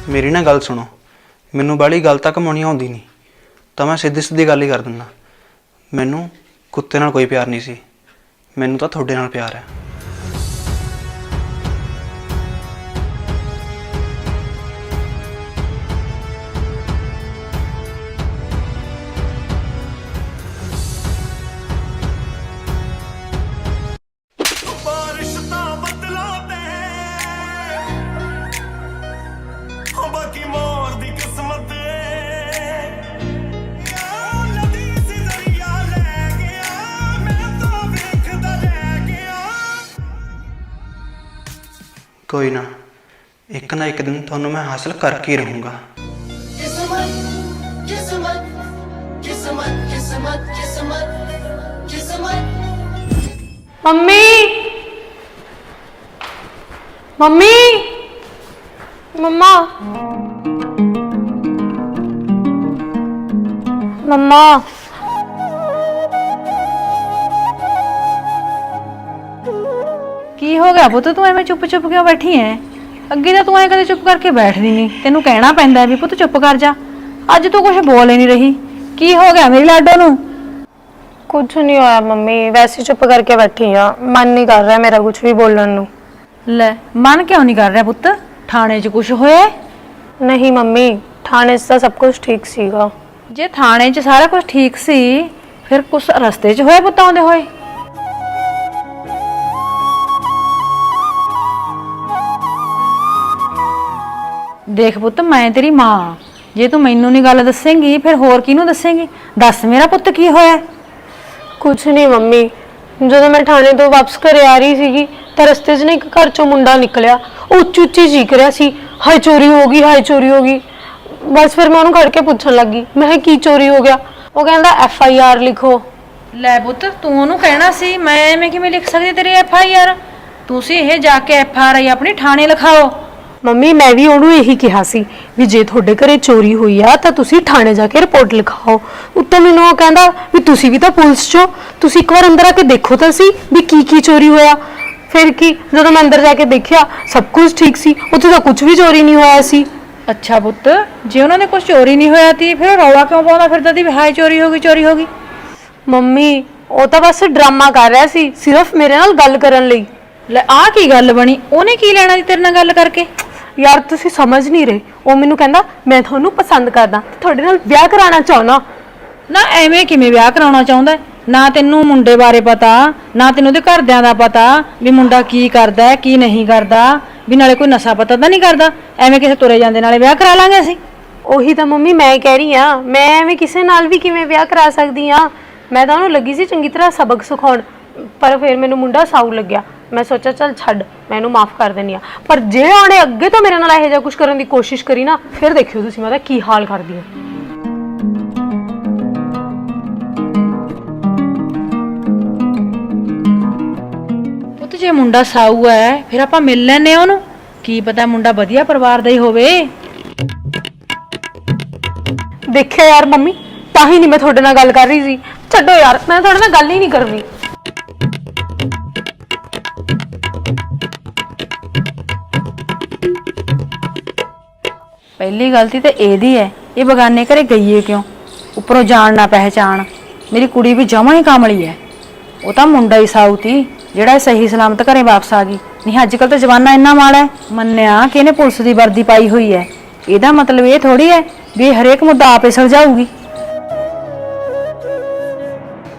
C: ਮੇਰੀ ਨਾ ਗੱਲ ਸੁਣੋ। ਮੈਨੂੰ ਬਾਹਲੀ ਗੱਲ ਤਾਂ ਮੋਣੀ ਆਉਂਦੀ ਨਹੀਂ। ਤਾਂ ਮੈਂ ਸਿੱਧੀ ਸਿੱਧੀ ਗੱਲ ਹੀ ਕਰ ਦਿੰਦਾ। ਮੈਨੂੰ ਕੁੱਤੇ ਨਾਲ ਕੋਈ ਪਿਆਰ ਨਹੀਂ ਸੀ। ਮੈਨੂੰ ਤਾਂ ਤੁਹਾਡੇ ਨਾਲ ਪਿਆਰ ਹੈ। ਕੋਈ ਨਾ। ਇੱਕ ਨਾ ਇੱਕ ਦਿਨ ਤੁਹਾਨੂੰ ਮੈਂ ਹਾਸਲ ਕਰਕੇ ਰਹੂੰਗਾ।
A: ਮੰਮੀ! ਮੰਮੀ! ਮੰਮਾ! ਮੰਮਾ!
G: ਕੀ ਹੋ ਗਿਆ ਪੁੱਤ? ਤੂੰ ਐਵੇਂ ਚੁੱਪ ਚੁੱਪ ਕਿਉਂ ਬੈਠੀ ਐ? ਅੱਗੇ ਤਾਂ ਤੂੰ ਐ ਕਦੇ ਚੁੱਪ ਕਰਕੇ ਬੈਠਦੀ ਨਹੀਂ ਤੈਨੂੰ ਕਹਿਣਾ ਪੈਂਦਾ ਵੀ ਪੁੱਤ ਚੁੱਪ ਕਰ ਜਾ। ਅੱਜ ਤੂੰ ਕੁਝ ਬੋਲ ਹੀ ਨਹੀਂ ਰਹੀ। ਕੀ ਹੋ ਗਿਆ ਮੇਰੀ ਲਾਡੋ ਨੂੰ?
A: ਕੁਝ ਨਹੀਂ ਹੋਇਆ ਮੰਮੀ ਵੈਸੇ ਚੁੱਪ ਕਰਕੇ ਬੈਠੀ ਆ। ਮਨ ਨਹੀਂ ਕਰ ਰਿਹਾ ਮੇਰਾ ਕੁਝ ਵੀ ਬੋਲਣ ਨੂੰ।
G: ਲੈ ਮਨ ਕਿਉਂ ਨਹੀਂ ਕਰ ਰਿਹਾ ਪੁੱਤ? ਥਾਣੇ 'ਚ ਕੁਝ ਹੋਇਆ? ਹੈ?
A: ਨਹੀਂ ਮੰਮੀ ਥਾਣੇ 'ਚ ਤਾਂ ਸਭ ਕੁਝ ਠੀਕ ਸੀਗਾ।
G: ਜੇ ਥਾਣੇ 'ਚ ਸਾਰਾ ਕੁਝ ਠੀਕ ਸੀ ਫਿਰ ਕੁਝ ਰਸਤੇ 'ਚ ਹੋਇਆ ਪੁੱਤ ਆਉਂਦੇ ਹੋਏ? ਦੇਖ ਪੁੱਤ ਮੈਂ ਤੇਰੀ ਮਾਂ ਜੇ ਤੂੰ ਮੈਨੂੰ ਨਹੀਂ ਗੱਲ ਦੱਸੇਂਗੀ ਫਿਰ ਹੋਰ ਕਿਹਨੂੰ ਦੱਸੇਂਗੀ? ਦੱਸ ਮੇਰਾ ਪੁੱਤ ਕੀ ਹੋਇਆ?
A: ਕੁਝ ਨਹੀਂ ਮੰਮੀ ਜਦੋਂ ਮੈਂ ਥਾਣੇ ਤੋਂ ਵਾਪਸ ਘਰੇ ਆ ਰਹੀ ਸੀਗੀ ਤਾਂ ਰਸਤੇ 'ਚ ਨਾ ਇੱਕ ਘਰ 'ਚੋਂ ਮੁੰਡਾ ਨਿਕਲਿਆ। ਉਹ ਉੱਚੀ ਉੱਚੀ ਚੀਕ ਰਿਹਾ ਸੀ ਹਾਏ ਚੋਰੀ ਹੋ ਗਈ ਹਾਏ ਚੋਰੀ ਹੋ ਗਈ। ਬਸ ਫਿਰ ਮੈਂ ਉਹਨੂੰ ਖੜ ਕੇ ਪੁੱਛਣ ਲੱਗੀ ਮੈਂ ਕਿਹਾ ਕੀ ਚੋਰੀ ਹੋ ਗਿਆ? ਉਹ ਕਹਿੰਦਾ ਐਫ ਆਈ ਆਰ ਲਿਖੋ।
G: ਲੈ ਪੁੱਤ ਤੂੰ ਉਹਨੂੰ ਕਹਿਣਾ ਸੀ ਮੈਂ ਐਵੇਂ ਕਿਵੇਂ ਲਿਖ ਸਕਦੀ ਤੇਰੀ ਐਫ ਆਈ ਆਰ? ਤੁਸੀਂ ਇਹ ਜਾ ਕੇ ਐਫ ਆਰ ਆਈ ਆਪਣੀ ਥਾਣੇ ਲਿਖਾਓ।
A: ਮੰਮੀ ਮੈਂ ਵੀ ਉਹਨੂੰ ਇਹੀ ਕਿਹਾ ਸੀ ਵੀ ਜੇ ਤੁਹਾਡੇ ਘਰੇ ਚੋਰੀ ਹੋਈ ਆ ਤਾਂ ਤੁਸੀਂ ਥਾਣੇ ਜਾ ਕੇ ਰਿਪੋਰਟ ਲਿਖਾਓ। ਉੱਤੋਂ ਮੈਨੂੰ ਉਹ ਕਹਿੰਦਾ ਵੀ ਤੁਸੀਂ ਵੀ ਤਾਂ ਪੁਲਿਸ 'ਚੋਂ ਤੁਸੀਂ ਇੱਕ ਵਾਰ ਅੰਦਰ ਆ ਕੇ ਦੇਖੋ ਤਾਂ ਸੀ ਵੀ ਕੀ ਕੀ ਚੋਰੀ ਹੋਇਆ। ਫਿਰ ਕੀ ਜਦੋਂ ਮੈਂ ਅੰਦਰ ਜਾ ਕੇ ਦੇਖਿਆ ਸਭ ਕੁਝ ਠੀਕ ਸੀ ਉੱਥੇ ਤਾਂ ਕੁਝ ਵੀ ਚੋਰੀ ਨਹੀਂ ਹੋਇਆ ਸੀ।
G: ਅੱਛਾ ਪੁੱਤ ਜੇ ਉਹਨਾਂ ਨੇ ਕੁਝ ਚੋਰੀ ਨਹੀਂ ਹੋਇਆ ਤੀ ਫਿਰ ਰੌਲਾ ਕਿਉਂ ਪਾਉਂਦਾ? ਫਿਰਦਾ ਤੀ ਵੀ ਹਾਏ ਚੋਰੀ ਹੋ ਗਈ ਚੋਰੀ ਹੋ ਗਈ।
A: ਮੰਮੀ ਉਹ ਤਾਂ ਬਸ ਡਰਾਮਾ ਕਰ ਰਿਹਾ ਸੀ ਸਿਰਫ ਮੇਰੇ ਨਾਲ ਗੱਲ ਕਰਨ ਲਈ।
G: ਲੈ ਆਹ ਕੀ ਗੱਲ ਬਣੀ? ਉਹਨੇ ਕੀ ਲੈਣਾ ਸੀ ਤੇਰੇ ਨਾਲ ਗੱਲ ਕਰਕੇ?
A: ਯਾਰ ਤੁਸੀਂ ਸਮਝ ਨਹੀਂ ਰਹੇ। ਉਹ ਮੈਨੂੰ ਕਹਿੰਦਾ ਮੈਂ ਤੁਹਾਨੂੰ ਪਸੰਦ ਕਰਦਾ। ਤੇ ਤੁਹਾਡੇ ਨਾਲ ਵਿਆਹ ਕਰਾਉਣਾ ਚਾਹੁੰਦਾ।
G: ਨਾ ਐਵੇਂ ਕਿਵੇਂ ਵਿਆਹ ਕਰਾਉਣਾ ਚਾਹੁੰਦਾ ਹੈ? ਨਾ ਤੈਨੂੰ ਮੁੰਡੇ ਬਾਰੇ ਪਤਾ ਨਾ ਤੈਨੂੰ ਉਹਦੇ ਘਰਦਿਆਂ ਦਾ ਪਤਾ ਵੀ ਮੁੰਡਾ ਕੀ ਕਰਦਾ ਹੈ ਕੀ ਨਹੀਂ ਕਰਦਾ ਵੀ ਨਾਲੇ ਕੋਈ ਨਸ਼ਾ ਪਤਾ ਤਾਂ ਨਹੀਂ ਕਰਦਾ। ਐਵੇਂ ਕਿਸੇ ਤੁਰੇ ਜਾਂਦੇ ਨਾਲੇ ਵਿਆਹ ਕਰਾ ਲਾਂਗੇ ਅਸੀਂ।
A: ਉਹੀ ਤਾਂ ਮੰਮੀ ਮੈਂ ਕਹਿ ਰਹੀ ਆ ਮੈਂ ਐਵੇਂ ਕਿਸੇ ਨਾਲ ਵੀ ਕਿਵੇਂ ਵਿਆਹ ਕਰਾ ਸਕਦੀ ਆ ਮੈਂ ਤਾਂ ਉਹਨੂੰ ਲੱਗੀ ਸੀ ਚੰਗੀ ਤਰ੍ਹਾਂ ਸਬਕ ਸਿਖਾਉਣ ਪਰ ਫਿਰ ਮੈਨੂੰ ਮੁੰਡਾ ਸਾਊ ਲੱਗਿਆ। ਮੈਂ ਸੋਚਿਆ ਚੱਲ ਛੱਡ ਮੈਂ ਇਹਨੂੰ ਮਾਫ ਕਰ ਦਿੰਨੀ ਆ ਪਰ ਜੇ ਉਹਨੇ ਅੱਗੇ ਤੋਂ ਮੇਰੇ ਨਾਲ ਇਹੋ ਜਿਹਾ ਕੁਝ ਕਰਨ ਦੀ ਕੋਸ਼ਿਸ਼ ਕਰੀ ਨਾ ਫਿਰ ਦੇਖਿਓ ਤੁਸੀਂ ਮੈਂ ਤਾਂ ਕੀ ਹਾਲ ਕਰਦੀ ਆ
G: ਪੁੱਤ ਜੇ ਮੁੰਡਾ ਸਾਊ ਹੈ ਫਿਰ ਆਪਾਂ ਮਿਲ ਲੈਨੇ ਆ ਉਹਨੂੰ। ਕੀ ਪਤਾ ਮੁੰਡਾ ਵਧੀਆ ਪਰਿਵਾਰ ਦਾ ਹੀ ਹੋਵੇ।
A: ਦੇਖਿਆ ਯਾਰ ਮੰਮੀ ਤਾਂ ਹੀ ਨਹੀਂ ਮੈਂ ਤੁਹਾਡੇ ਨਾਲ ਗੱਲ ਕਰ ਰਹੀ ਸੀ। ਛੱਡੋ ਯਾਰ ਮੈਂ ਤੁਹਾਡੇ ਨਾਲ ਗੱਲ ਹੀ ਨਹੀਂ ਕਰਨੀ।
G: ਪਹਿਲੀ ਗਲਤੀ ਤਾਂ ਇਹਦੀ ਹੈ ਇਹ ਬਗਾਨੇ ਘਰੇ ਗਈ ਏ ਕਿਉਂ? ਉੱਪਰੋਂ ਜਾਣ ਨਾ ਪਹਿਚਾਣ। ਮੇਰੀ ਕੁੜੀ ਵੀ ਜਮਾਂ ਹੀ ਕਾਮਲੀ ਹੈ ਉਹ ਤਾਂ ਮੁੰਡਾ ਹੀ ਸਾਊਤੀ ਜਿਹੜਾ ਇਹ ਸਹੀ ਸਲਾਮਤ ਘਰੇ ਵਾਪਸ ਆ ਗਈ। ਨਹੀਂ ਅੱਜ ਕੱਲ ਤਾਂ ਜਵਾਨਾ ਇੰਨਾ ਮਾੜਾ ਹੈ ਮੰਨਿਆ ਕਿ ਇਹਨੇ ਪੁਲਿਸ ਦੀ ਵਰਦੀ ਪਾਈ ਹੋਈ ਹੈ ਇਹਦਾ ਮਤਲਬ ਇਹ ਥੋੜੀ ਹੈ ਵੀ ਇਹ ਹਰੇਕ ਮੁੱਦਾ ਆਪੇ ਸੁਲਝਾਊਗੀ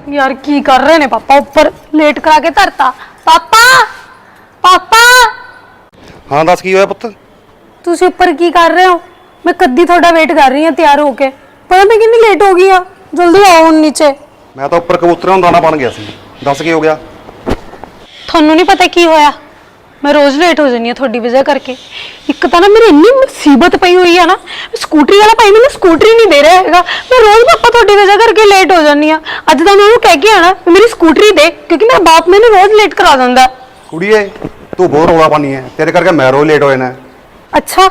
A: ਯਾਰ ਕੀ ਕਰ ਰਹੇ ਨੇ ਪਾਪਾ ਉੱਪਰ? ਲੇਟ ਕਰਾ ਕੇ ਧਰਤਾ। ਪਾਪਾ! ਪਾਪਾ!
B: ਹਾਂ ਦੱਸ ਕੀ ਹੋਇਆ ਪੁੱਤ?
A: ਤੁਸੀਂ ਉੱਪਰ ਕੀ ਕਰ ਰਹੇ ਹੋ? ਮੈਂ ਕੱਦੀ ਤੁਹਾਡਾ ਵੇਟ ਕਰ ਰਹੀ ਹਾਂ ਤਿਆਰ ਹੋ ਕੇ। ਪਤਾ ਮੈਂ ਕਿੰਨੀ ਲੇਟ ਹੋ ਗਈ ਆ? ਜਲਦੀ ਆਓ ਹੁਣ ਨੀਚੇ।
B: ਮੈਂ ਤਾਂ ਉੱਪਰ ਕਬੂਤਰਾਂ ਦਾ ਦਾਣਾ ਬਣ ਗਿਆ ਸੀ। ਦੱਸ ਕੀ ਹੋ ਗਿਆ?
A: ਤੁਹਾਨੂੰ ਨਹੀਂ ਪਤਾ ਕੀ ਹੋਇਆ? ਮੈਂ ਰੋਜ਼ ਲੇਟ ਹੋ ਜਾਂਦੀ ਹਾਂ ਤੁਹਾਡੀ ਵਜ੍ਹਾ ਕਰਕੇ। ਇੱਕ ਤਾਂ ਨਾ ਮੇਰੀ ਇੰਨੀ ਮੁਸੀਬਤ ਪਈ ਹੋਈ ਆ ਨਾ ਸਕੂਟਰੀ ਵਾਲਾ ਭਾਈ ਮੈਨੂੰ ਸਕੂਟਰੀ ਨਹੀਂ ਦੇ ਰਿਹਾ ਹੈਗਾ। ਮੈਂ ਰੋਜ਼ ਪਾਪਾ ਤੁਹਾਡੀ ਵਜ੍ਹਾ ਕਰਕੇ ਲੇਟ ਹੋ ਜਾਂਦੀ ਆ ਅੱਜ ਤਾਂ ਮੈਂ ਉਹਨੂੰ ਕਹਿ ਕੇ ਆਣਾ ਵੀ ਮੇਰੀ ਸਕੂਟਰੀ ਦੇ ਕਿਉਂਕਿ ਮੇਰਾ ਬਾਪ ਮੈਨੂੰ ਰੋਜ਼ ਲੇਟ ਕਰਾ ਦਿੰਦਾ।
B: ਕੁੜੀਏ ਤੂੰ ਬਹੁਤ ਰੌਲਾ ਪਾਣੀ ਹੈ ਤੇਰੇ ਕਰਕੇ ਮੈਂ ਰੋ ਲੇਟ ਹੋ ਜਾਣਾ।
A: ਅੱਛਾ।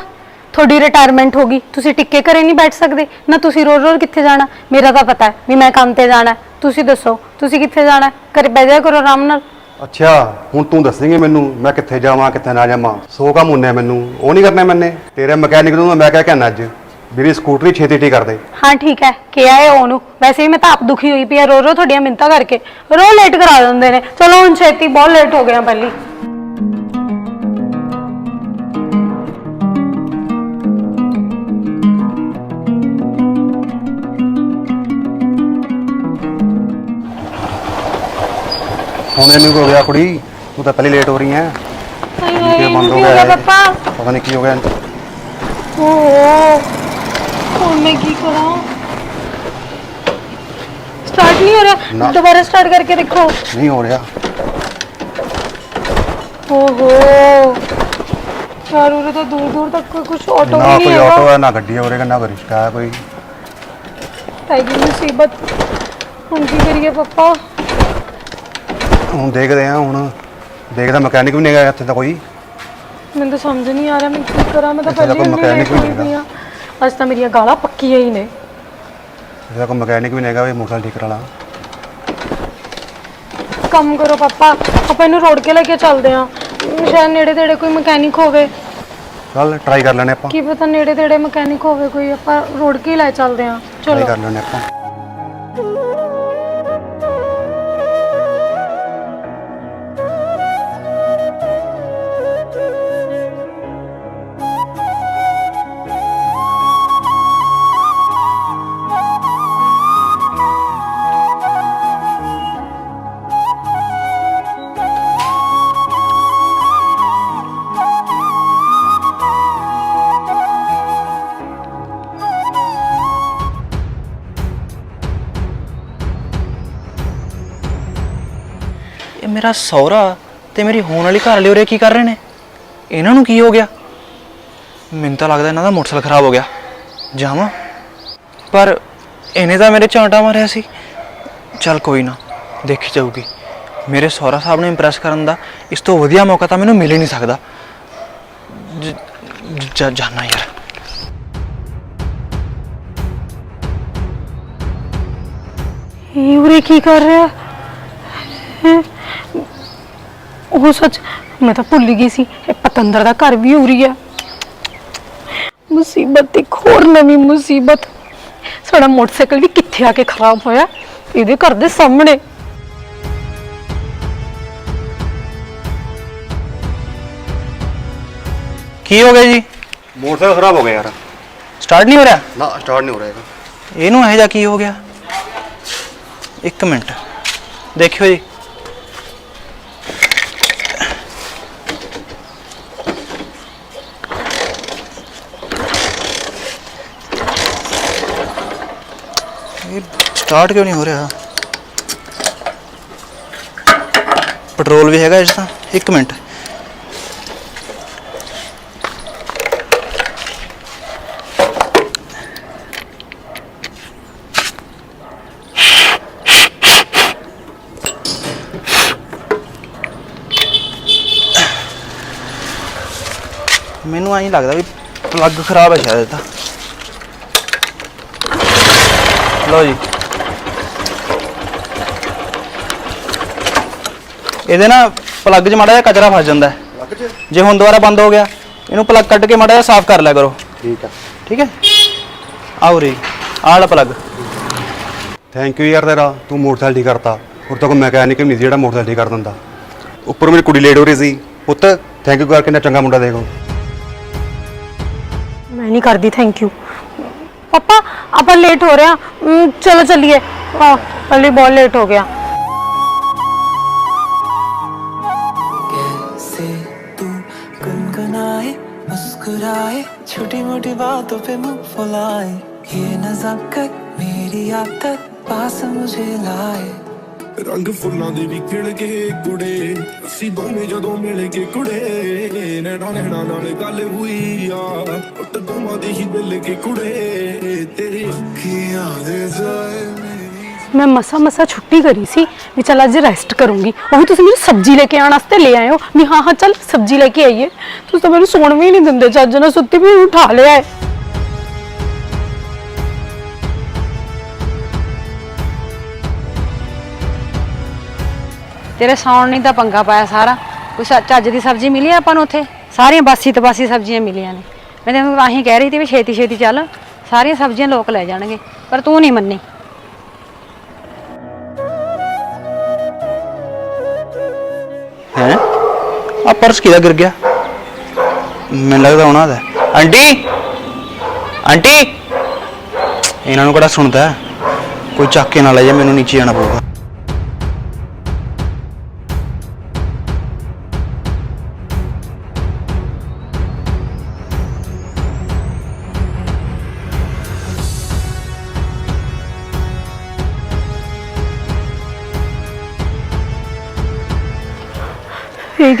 A: ਤੁਹਾਡੀ ਰਿਟਾਇਰਮੈਂਟ ਹੋ ਗਈ। ਤੁਸੀਂ ਟਿੱਕੇ ਘਰੇ ਨਹੀਂ ਬੈਠ ਸਕਦੇ। ਨਾ ਤੁਸੀਂ ਰੋਜ਼ ਰੋਜ਼ ਕਿੱਥੇ ਜਾਣਾ? ਮੇਰਾ ਤਾਂ ਪਤਾ ਹੈ ਵੀ ਮੈਂ ਕੰਮ ਤੇ ਜਾਣਾ ਹੈ। ਤੁਸੀਂ ਦੱਸੋ ਤੁਸੀਂ ਕਿੱਥੇ ਜਾਣਾ ਹੈ? ਘਰੇ ਬਹਿ ਜਾਇਆ ਕਰੋ ਆਰਾਮ ਨਾਲ।
B: ਅੱਛਾ ਹੁਣ ਤੂੰ ਦੱਸੇਂਗੇ ਮੈਨੂੰ ਮੈਂ ਕਿੱਥੇ ਜਾਵਾਂ ਕਿੱਥੇ ਨਾ ਜਾਵਾਂ। ਸੋ ਕੰਮ ਹੁੰਨੇ ਮੈਨੂੰ ਉਹ ਨਹੀਂ ਕਰਨਾ ਮੈਨੇ। ਤੇਰੇ ਮਕੈਨਿਕ ਨੂੰ ਮੈਂ ਕਹਿ ਕੇ ਅੱਜ ਮੇਰੀ ਸਕੂਟਰੀ ਛੇਤੀ ਠੀਕ ਕਰ ਦੇ।
A: ਹਾਂ ਠੀਕ ਹੈ ਕਿਹਾ ਹੈ ਉਹਨੂੰ। ਵੈਸੇ ਵੀ ਮੈਂ ਤਾਂ ਆਪ ਦੁਖੀ ਹੋਈ ਪਈ ਆ ਰੋ ਰੋ ਤੁਹਾਡੀਆਂ ਮਿੰਤਾ ਕਰਕੇ। ਰੋ ਲੇਟ ਕਰਾ ਦਿੰਦੇ ਨੇ। ਚਲੋ ਹੁਣ ਛੇਤੀ ਬਹੁਤ ਲੇਟ ਹੋ ਗਿਆ ਪਹਿਲੀ।
B: ਹੁਣ ਇਹਨੂੰ ਕੀ ਹੋ ਗਿਆ ਕੁੜੀ ਤੂੰ ਤਾਂ ਪਹਿਲੇ ਲੇਟ ਹੋ ਰਹੀ ਹੈ।
A: ਹਾਏ
B: ਇਹ ਬੰਦ ਹੋ
A: ਕੀ
B: ਗਿਆ ਹੈ।
A: ਪਾਪਾ।
B: ਪਤਾ ਨਹੀਂ ਕੀ ਹੋ ਗਿਆ
A: ਓਹ ਹੁਣ ਮੈਂ ਕੀ ਕਰਾਂ? ਸਟਾਰਟ ਨਹੀਂ ਹੋ ਰਿਹਾ?
B: ਨਾ।
A: ਦੁਬਾਰਾ ਸਟਾਰਟ ਕਰਕੇ ਦੇਖੋ।
B: ਨਹੀਂ ਹੋ ਰਿਹਾ।
A: ਓਹੋ। ਯਾਰ ਉਰੇ ਤਾਂ ਦੂਰ ਦੂਰ ਤੱਕ ਕੋਈ ਕੁਝ ਆਟੋ
B: ਨਾ
A: ਵੀ ਨਹੀਂ
B: ਕੋਈ ਆਟੋ
A: ਹੈਗਾ।
B: ਹੈ ਨਾ ਗੱਡੀ ਹੈ ਉਰੇ ਨਾ ਕੋਈ ਰਿਕਸ਼ਾ ਹੈ ਕੋਈ।
A: ਹੈਗੀ ਮੁਸੀਬਤ। ਹੁਣ
B: ਦੇਖਦੇ ਆ ਹੁਣ ਦੇਖਦਾ ਮਕੈਨਿਕ ਵੀ ਨਹੀਂ ਹੈਗਾ ਇੱਥੇ ਤਾਂ ਕੋਈ।
A: ਮੈਨੂੰ ਤਾਂ ਸਮਝ ਨਹੀਂ ਆ ਰਿਹਾ ਮੈਂ ਕੀ ਕਰਾਂ? ਮੈਂ ਤਾਂ
B: ਇੱਥੇ ਤਾਂ
A: ਪਹਿਲੇ
B: ਕੋਈ
A: ਹੀ
B: mechanic
A: ਲੇਟ
B: ਵੀ
A: ਹੋਈ
B: ਨਹੀਂ
A: ਪਈ ਆ ਅੱਜ ਤਾਂ ਮੇਰੀਆਂ ਗਾਲਾਂ ਪੱਕੀਆਂ ਹੀ ਨੇ।
B: ਤਾਂ ਕੋਈ ਮਕੈਨਿਕ ਵੀ ਨਹੀਂ ਹੈਗਾ ਵੀ ਮੋਟਰਸਾਈਕਲ ਠੀਕ ਕਰਾ ਲਾ।
A: ਕੰਮ ਕਰੋ ਪਾਪਾ ਆਪਾਂ ਇਹਨੂੰ ਰੋੜ ਕੇ ਲੈ ਕੇ ਚੱਲਦੇ ਆ ਸ਼ਾਇਦ ਨੇੜੇ ਤੇੜੇ ਕੋਈ ਮਕੈਨਿਕ ਹੋਵੇ।
B: ਚੱਲ ਟਰਾਈ ਕਰ ਲੈਣੇ ਆਪਾਂ।
A: ਕੀ ਪਤਾ ਨੇੜੇ ਤੇੜੇ ਮਕੈਨਿਕ ਹੋਵੇ ਕੋਈ ਆਪਾਂ ਰੋੜ ਕੇ ਹੀ ਲੈ ਚੱਲਦੇ ਆ
B: ਟਰਾਈ
A: ਚਲੋ।
B: ਕਰ ਲੈਣੇ ਆਪਾਂ।
C: ਮੇਰਾ ਸਹੁਰਾ ਤੇ ਮੇਰੀ ਹੋਣ ਵਾਲੀ ਘਰ ਵਾਲੀ ਉਰੇ ਕੀ ਕਰ ਰਹੇ ਨੇ? ਇਹਨਾਂ ਨੂੰ ਕੀ ਹੋ ਗਿਆ? ਮੈਨੂੰ ਤਾਂ ਲੱਗਦਾ ਇਹਨਾਂ ਦਾ ਮੋਟਰਸਾਈਕਲ ਖਰਾਬ ਹੋ ਗਿਆ। ਜਾਵਾਂ। ਪਰ ਇਹਨੇ ਤਾਂ ਮੇਰੇ ਚਾਂਟਾ ਮਾਰਿਆ ਸੀ। ਚੱਲ ਕੋਈ ਨਾ, ਦੇਖੀ ਜਾਊਗੀ। ਮੇਰੇ ਸਹੁਰਾ ਸਾਹਿਬ ਨੂੰ ਇੰਪ੍ਰੈਸ ਕਰਨ ਦਾ ਇਸ ਤੋਂ ਵਧੀਆ ਮੌਕਾ ਤਾਂ ਮੈਨੂੰ ਮਿਲ ਹੀ ਨਹੀਂ ਸਕਦਾ। ਜ- ਜ- ਜਾਨਾ ਯਾਰ।
A: ਇਹ ਉਰੇ ਕੀ ਕਰ ਰਿਹਾ ਹੈ ਉਹ ਸੱਚ ਮੈਂ ਤਾਂ ਭੁੱਲ ਗਈ ਸੀ ਇਹ ਪਤੰਦਰ ਦਾ ਘਰ ਵੀ ਉਰੀ ਹੈ ਮੁਸੀਬਤ ਇੱਕ ਹੋਰ ਨਵੀਂ ਮੁਸੀਬਤ। ਸਾਡਾ ਮੋਟਰਸਾਈਕਲ ਵੀ ਕਿੱਥੇ ਆ ਕੇ ਖਰਾਬ ਹੋਇਆ? ਇਹਦੇ ਘਰ ਦੇ ਸਾਹਮਣੇ।
C: ਕੀ ਹੋ ਗਿਆ ਜੀ?
B: ਮੋਟਰਸਾਈਕਲ ਖਰਾਬ ਹੋ ਗਿਆ ਯਾਰ।
C: ਸਟਾਰਟ ਨਹੀਂ ਹੋ ਰਿਹਾ?
B: ਨਾ ਸਟਾਰਟ ਨਹੀਂ ਹੋ ਰਿਹਾ
C: ਇਹਨੂੰ ਇਹ ਜਾ ਕੀ ਹੋ ਗਿਆ? ਇੱਕ ਮਿੰਟ। ਦੇਖਿਓ ਜੀ ਇਹ ਸਟਾਰਟ ਕਿਉਂ ਨਹੀਂ ਹੋ ਰਿਹਾ? ਪੈਟਰੋਲ ਵੀ ਹੈਗਾ ਇਸ ਤਾਂ ਇੱਕ ਮਿੰਟ। ਮੈਨੂੰ ਐਂ ਲੱਗਦਾ ਵੀ ਪਲੱਗ ਖਰਾਬ ਹੈ ਸ਼ਾਇਦ ਇਹਦਾ ਲਓ ਜੀ। ਇਹਦੇ ਨਾ ਪਲੱਗ 'ਚ ਮਾੜਾ ਜਿਹਾ ਕਚਰਾ ਫਸ ਜਾਂਦਾ ਹੈ।
B: ਲੱਗ ਜੇ
C: ਜੇ ਹੁਣ ਦੁਬਾਰਾ ਬੰਦ ਹੋ ਗਿਆ ਇਹਨੂੰ ਪਲੱਗ ਕੱਢ ਕੇ ਮਾੜਾ ਜਿਹਾ ਸਾਫ਼ ਕਰ ਲਿਆ ਕਰੋ।
B: ਠੀਕ ਆ।
C: ਠੀਕ ਹੈ? ਆਓ ਰੀ ਆਹ ਪਲੱਗ
B: ਥੈਂਕ ਯੂ ਯਾਰ ਤੇਰਾ ਤੂੰ ਮੋਟਰਸਾਈਕਲ ਠੀਕ ਕਰਤਾ। ਹੋਰ ਤਾਂ ਕੋਈ ਮੈਕੈਨਿਕ ਵੀ ਨਹੀਂ ਸੀ ਜਿਹੜਾ ਮੋਟਰਸਾਈਕਲ ਠੀਕ ਕਰ ਦਿੰਦਾ। ਉੱਪਰ ਮੇਰੀ ਕੁੜੀ ਲੇਟ ਹੋ ਰਹੀ ਸੀ। ਪੁੱਤ ਥੈਂਕ ਯੂ ਕਰ ਕਿੰਨਾ ਚੰਗਾ ਮੁੰਡਾ ਦੇਖੋ।
A: ਮੈਂ ਨਹੀਂ ਕਰਦੀ ਥੈਂਕ ਯੂ ਪਾਪਾ ਆਪਾਂ ਲੇਟ ਹੋ ਰਹੇ। ਚਲੋ ਚੱਲੀਏ। ਆ ਕੱਲੀ ਬਹੁਤ ਲੇਟ ਹੋ ਗਿਆ।
E: छोटी मोटी बातों पे मुंह फुलाए ये नजाकत मेरी आदत पास मुझे लाए
F: ਰੰਗ ਫੁੱਲਾਂ ਦੇ ਵੀ ਖਿੜ ਗਏ ਕੁੜੇ ਅਸੀਂ ਦੋਵੇਂ ਜਦੋਂ ਮਿਲ ਕੇ ਕੁੜੇ ਨੈਣਾ ਨੈਣਾ ਨਾਲ ਗੱਲ ਹੋਈ ਆ ਉੱਟ ਦੋਵਾਂ ਦੀ ਹੀ ਮਿਲ ਕੇ ਕੁੜੇ ਤੇਰੀ ਅੱਖੀਆਂ ਦੇ ਜਾਏ
A: ਮੈਂ ਮਸਾ ਮਸਾ ਛੁੱਟੀ ਕਰੀ ਸੀ ਵੀ ਚੱਲ ਅੱਜ ਰੈਸਟ ਕਰੂੰਗੀ। ਉਹ ਵੀ ਤੁਸੀਂ ਮੈਨੂੰ ਸਬਜ਼ੀ ਲੈ ਕੇ ਆਉਣ ਵਾਸਤੇ ਲੈ ਆਏ ਹੋ। ਵੀ ਹਾਂ ਹਾਂ, ਚੱਲ ਸਬਜ਼ੀ ਲੈ ਕੇ ਆਈਏ। ਤੁਸੀਂ ਤਾਂ ਮੈਨੂੰ ਸੌਣ ਵੀ ਨਹੀਂ ਦਿੰਦੇ, ਚੱਜ ਨਾਲ ਸੁੱਤੀ ਵੀ ਉਠਾ ਲਿਆ ਹੈ
G: ਤੇਰੇ ਸੌਣ ਨਹੀਂ ਤਾਂ ਪੰਗਾ ਪਾਇਆ ਸਾਰਾ। ਕੋਈ ਸ- ਚੱਜ ਦੀ ਸਬਜ਼ੀ ਮਿਲੀ ਆ ਆਪਾਂ ਨੂੰ ਉੱਥੇ? ਸਾਰੀਆਂ ਬਾਸੀ ਤਬਾਸੀ ਸਬਜ਼ੀਆਂ ਮਿਲੀਆਂ ਨੇ। ਮੈਂ ਤੈਨੂੰ ਤਾਂ ਹੀ ਕਹਿ ਰਹੀ ਸੀ ਵੀ ਛੇਤੀ ਛੇਤੀ ਚੱਲ। ਸਾਰੀਆਂ ਸਬਜ਼ੀਆਂ ਲੋਕ ਲੈ ਜਾਣਗੇ। ਪਰ ਤੂੰ ਨਹੀਂ ਮੰਨੀ।
C: ਹੈ? ਆ ਪਰਸ ਕਿਹਦਾ ਗਿਰ ਗਿਆ? ਮੈਨੂੰ ਲੱਗਦਾ ਉਹਨਾਂ ਦਾ। ਆਂਟੀ! ਆਂਟੀ! ਇਹਨਾਂ ਨੂੰ ਕਿਹੜਾ ਸੁਣਦਾ? ਕੋਈ ਚੱਕ ਕੇ ਨਾ ਲੈ ਜਾ, ਮੈਨੂੰ ਨੀਚੇ ਜਾਣਾ ਪਊਗਾ।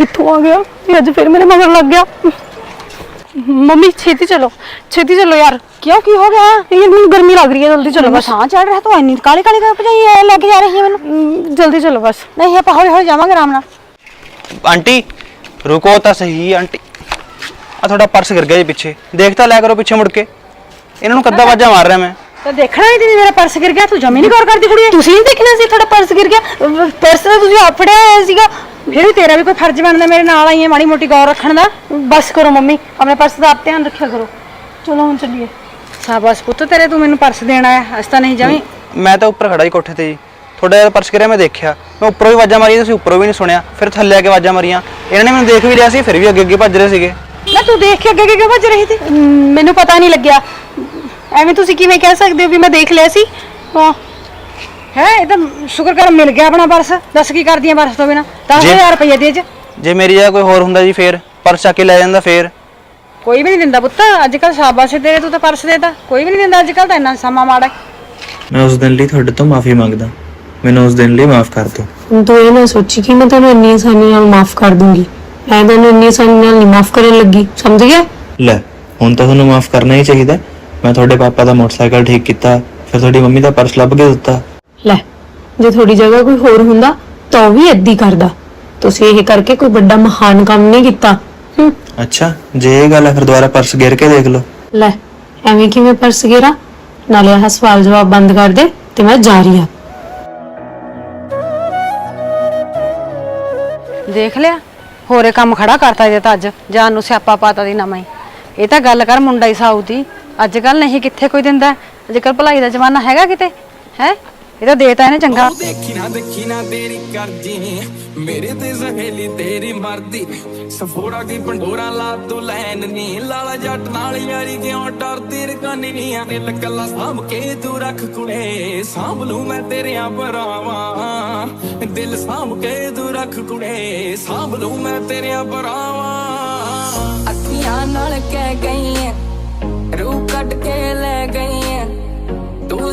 A: ਕਿੱਥੋਂ ਆ ਗਿਆ? ਇਹ ਅੱਜ ਫਿਰ ਮੇਰੇ ਮਗਰ ਲੱਗ ਗਿਆ। ਮੰਮੀ ਛੇਤੀ ਚਲੋ। ਛੇਤੀ ਚਲੋ ਯਾਰ।
G: ਕਿਉਂ ਕੀ ਹੋ ਗਿਆ?
A: ਇਹ ਮੈਨੂੰ ਗਰਮੀ ਲੱਗ ਰਹੀ ਹੈ। ਜਲਦੀ ਚਲੋ
G: ਬਸ
A: ਬਸ।
G: ਸਾਹ ਚੜ ਰਿਹਾ ਤੂੰ? ਇੰਨੀ ਕਾਲੀ ਕਾਲੀ ਕਰ ਭਜਾਈ ਐ ਲੈ ਕੇ ਜਾ ਰਹੀ ਹੈ ਮੈਨੂੰ?
A: ਜਲਦੀ ਚਲੋ ਬਸ।
G: ਨਹੀਂ ਆਪਾਂ ਹੌਲੀ ਹੌਲੀ ਜਾਵਾਂਗੇ ਆਰਾਮ ਨਾਲ।
C: ਆਂਟੀ ਰੁਕੋ ਤਾਂ ਸਹੀ ਆਂਟੀ। ਆ ਤੁਹਾਡਾ ਪਰਸ ਗਿਰ ਗਿਆ ਜੀ ਪਿੱਛੇ। ਦੇਖ ਤਾਂ ਲਿਆ ਕਰੋ ਪਿੱਛੇ ਮੁੜ ਕੇ। ਇਹਨਾਂ ਨੂੰ ਕੱਦਾ ਵਾਜਾ ਮਾਰ ਰਿਹਾ ਮੈਂ।
G: ਤਾਂ ਦੇਖਣਾ ਹੀ ਨਹੀਂ ਮੇਰਾ ਪਰਸ ਗਿਰ ਗਿਆ। ਤੂੰ ਜਮੀ ਨਹੀਂ ਗੌਰ ਕਰਦੀ ਕੁੜੀਏ।
A: ਤੁਸੀਂ ਨਹੀਂ ਦੇਖਣਾ ਸੀ ਤੁਹਾਡਾ ਪਰਸ ਗਿਰ ਗਿਆ? ਪਰਸ ਤਾਂ ਤੁਸੀਂ ਆਪ ਫੜਿਆ ਹੋਇਆ ਸੀਗਾ।
G: ਫਿਰ ਵੀ ਤੇਰਾ ਵੀ ਕੋਈ ਫਰਜ਼ ਬਣਦਾ ਮੇਰੇ ਨਾਲ ਆਈ ਹੈ ਮਾੜੀ ਮੋਟੀ ਗੌਰ ਰੱਖਣ ਦਾ?
A: ਬਸ ਕਰੋ ਮੰਮੀ ਆਪਣੇ ਪਰਸ ਦਾ ਆਪ ਧਿਆਨ ਰੱਖਿਆ ਕਰੋ। ਚਲੋ ਹੁਣ ਚੱਲੀਏ।
G: ਸਾਬਸ ਪੁੱਤ ਤੇਰੇ ਤੂੰ ਮੈਨੂੰ ਪਰਸ ਦੇਣਾ ਹੈ ਅਸੀਂ ਤਾਂ ਨਹੀਂ ਜਮੀ
C: ਮੈਂ ਤਾਂ ਉੱਪਰ ਖੜਾ ਜੀ ਕੋਠੇ ਤੇ ਜੀ। ਤੁਹਾਡਾ ਪਰਸ ਗਿਰਿਆ ਮੈਂ ਦੇਖਿਆ? ਮੈਂ ਉੱਪਰੋਂ ਵੀ ਆਵਾਜ਼ਾਂ ਮਾਰੀਆਂ ਤੁਸੀਂ ਉੱਪਰੋਂ ਵੀ ਨਹੀਂ ਸੁਣਿਆ। ਫਿਰ ਥੱਲੇ ਆ ਕੇ ਆਵਾਜ਼ਾਂ ਮਾਰੀਆਂ। ਇਹਨਾਂ ਨੇ ਮੈਨੂੰ ਦੇਖ ਵੀ ਲਿਆ ਸੀ ਫਿਰ ਵੀ ਅੱਗੇ ਅੱਗੇ ਭੱਜ ਰਹੇ ਸੀਗੇ।
G: ਨਾ ਤੂੰ ਦੇਖ ਕੇ ਅੱਗੇ ਅੱਗੇ ਕਿਉਂ ਭੱਜ ਰਹੀ ਸੀ?
A: ਮੈਨੂੰ ਪਤਾ ਨਹੀਂ ਲੱਗਿਆ। ਐਵੇਂ ਤੁਸੀਂ ਕਿਵੇਂ ਕਹਿ ਸਕਦੇ ਹੋ ਵੀ ਮੈਂ ਦੇਖ ਲਿਆ ਸੀ? ਹਾਂ।
G: ਹੈ ਇਹ ਤਾਂ ਸ਼ੁਕਰ ਕਰ ਮਿਲ ਗਿਆ ਆਪਣਾ ਪਰਸ। ਦੱਸ ਕੀ ਕਰਦੀ ਆ ਪਰਸ ਤੋਂ ਬਿਨਾ? 10000 ਰੁਪਏ ਦੇ ਚ।
C: ਜੇ ਮੇਰੀ ਜਗ੍ਹਾ ਕੋਈ ਹੋਰ ਹੁੰਦਾ ਜੀ ਫੇਰ। ਪਰਸ ਚੱਕ ਕੇ ਲੈ ਜਾਂਦਾ ਫੇਰ।
G: ਕੋਈ ਵੀ ਨਹੀਂ ਦਿੰਦਾ ਪੁੱਤ। ਅੱਜ ਕੱਲ ਸ਼ਾਬਾਸ਼ ਤੇਰੇ ਤੂੰ ਤਾਂ ਪਰਸ ਦੇਤਾ। ਕੋਈ ਵੀ ਨਹੀਂ ਦਿੰਦਾ ਅੱਜ ਕੱਲ ਤਾਂ ਇੰਨਾ ਸਮਾਂ ਮਾੜਾ।
H: ਮੈਂ ਉਸ ਦਿਨ ਲਈ ਤੁਹਾਡੇ ਤੋਂ ਮਾਫੀ ਮੰਗਦਾ। ਮੈਨੂੰ ਉਸ ਦਿਨ ਲਈ ਮਾਫ ਕਰ ਦਿਓ।
A: ਤੂੰ ਇਹ ਨਾ ਸੋਚੀ ਕਿ ਮੈਂ ਤੈਨੂੰ ਇੰਨੀ ਆਸਾਨੀ ਨਾਲ ਮਾਫ ਕਰ ਦੂੰਗੀ। ਮੈਂ ਤੈਨੂੰ ਇੰਨੀ ਆਸਾਨੀ ਨਾਲ ਨਹੀਂ ਮਾਫ ਕਰਨ ਲੱਗੀ। ਸਮਝ ਗਿਆ?
H: ਲੈ ਹੁਣ ਤਾਂ ਤੁਹਾਨੂੰ ਮਾਫ ਕਰਨਾ ਹੀ ਚਾਹੀਦਾ। ਮੈਂ ਤੁਹਾਡੇ ਪਾਪਾ ਦਾ ਮੋਟਰਸਾਈਕਲ ਠੀਕ ਕੀਤਾ। ਫਿਰ ਤੁਹਾਡੀ ਮੰਮੀ ਦਾ ਪਰਸ ਲੱਭ ਕੇ ਦਿੱਤਾ।
A: ਲੈ ਜੇ ਤੁਹਾਡੀ ਜਗ੍ਹਾ ਕੋਈ ਹੋਰ ਹੁੰਦਾ ਤਾਂ ਉਹ ਵੀ ਹੀ ਕਰਦਾ। ਤੁਸੀਂ ਇਹ ਕਰਕੇ ਕੋਈ ਵੱਡਾ ਮਹਾਨ ਕੰਮ ਨਹੀਂ ਕੀਤਾ। ਹੂੰ।
H: ਅੱਛਾ ਜੇ ਇਹ ਗੱਲ ਹੈ ਫਿਰ ਦੁਬਾਰਾ ਪਰਸ ਗਿਰ ਕੇ ਦੇਖ ਲਓ।
A: ਲੈ ਐਵੇਂ ਕਿਵੇਂ ਪਰਸ ਗੇਰਾ? ਨਾਲੇ ਆਹ ਸਵਾਲ ਜਵਾਬ ਬੰਦ ਕਰ ਦੇ ਤੇ ਮੈਂ ਜਾ ਰਹੀ ਹਾਂ।
G: ਦੇਖ ਲਿਆ? ਹੋਰੇ ਕੰਮ ਖੜਾ ਕਰਤਾ ਜੇ ਤਾਂ ਅੱਜ ਜਾਨ ਨੂੰ ਸਿਆਪਾ ਪਾਤਾ ਦੀ ਨਵਾਂ ਹੀ। ਇਹ ਤਾਂ ਗੱਲ ਕਰ ਮੁੰਡਾ ਹੀ ਸਾਊ ਦੀ। ਅੱਜ ਕੱਲ ਨਹੀਂ ਕਿੱਥੇ ਕੋਈ ਦਿੰਦਾ। ਅੱਜ ਕੱਲ ਭਲਾਈ ਦਾ ਜ਼ਮਾਨਾ ਹੈਗਾ ਕਿਤੇ? ਹੈ? ਇਹ ਤਾਂ ਦੇਤਾ ਇਹਨੇ ਚੰਗਾ।
D: ਦੇਖੀ ਨਾ ਦੇਖੀ ਨਾ ਤੇਰੀ ਕਰਦੀ ਮੇਰੇ ਤੇ ਜ਼ਹੇਲੀ ਤੇਰੀ ਮਰਦੀ ਸਫੋੜਾ ਕੀ ਪੰਡੋਰਾ ਲਾ ਤੂੰ ਲੈਨ ਨੀ। ਲਾਲਾ ਜੱਟ ਨਾਲ ਯਾਰੀ ਕਿਉਂ ਡਰਦੀ? ਰਕਾਨੀ ਨੀ ਆ ਦਿਲ ਕੱਲਾ। ਸਾਂਭ ਕੇ ਤੂੰ ਰੱਖ ਕੁੜੇ। ਸਾਂਭ ਲੂ ਮੈਂ ਤੇਰਿਆਂ ਪਰਾਵਾਂ ਦਿਲ ਸਾਂਭ ਕੇ ਤੂੰ ਰੱਖ ਕੁੜੇ। ਸਾਂਭ ਲੂ ਮੈਂ ਤੇਰਿਆਂ ਪਰਾਵਾਂ
I: ਅੱਖੀਆਂ ਨਾਲ ਕਹਿ ਗਈ ਰੂਹ ਕੱਟ ਕੇ ਲੈ ਗਈ ਤੂੰ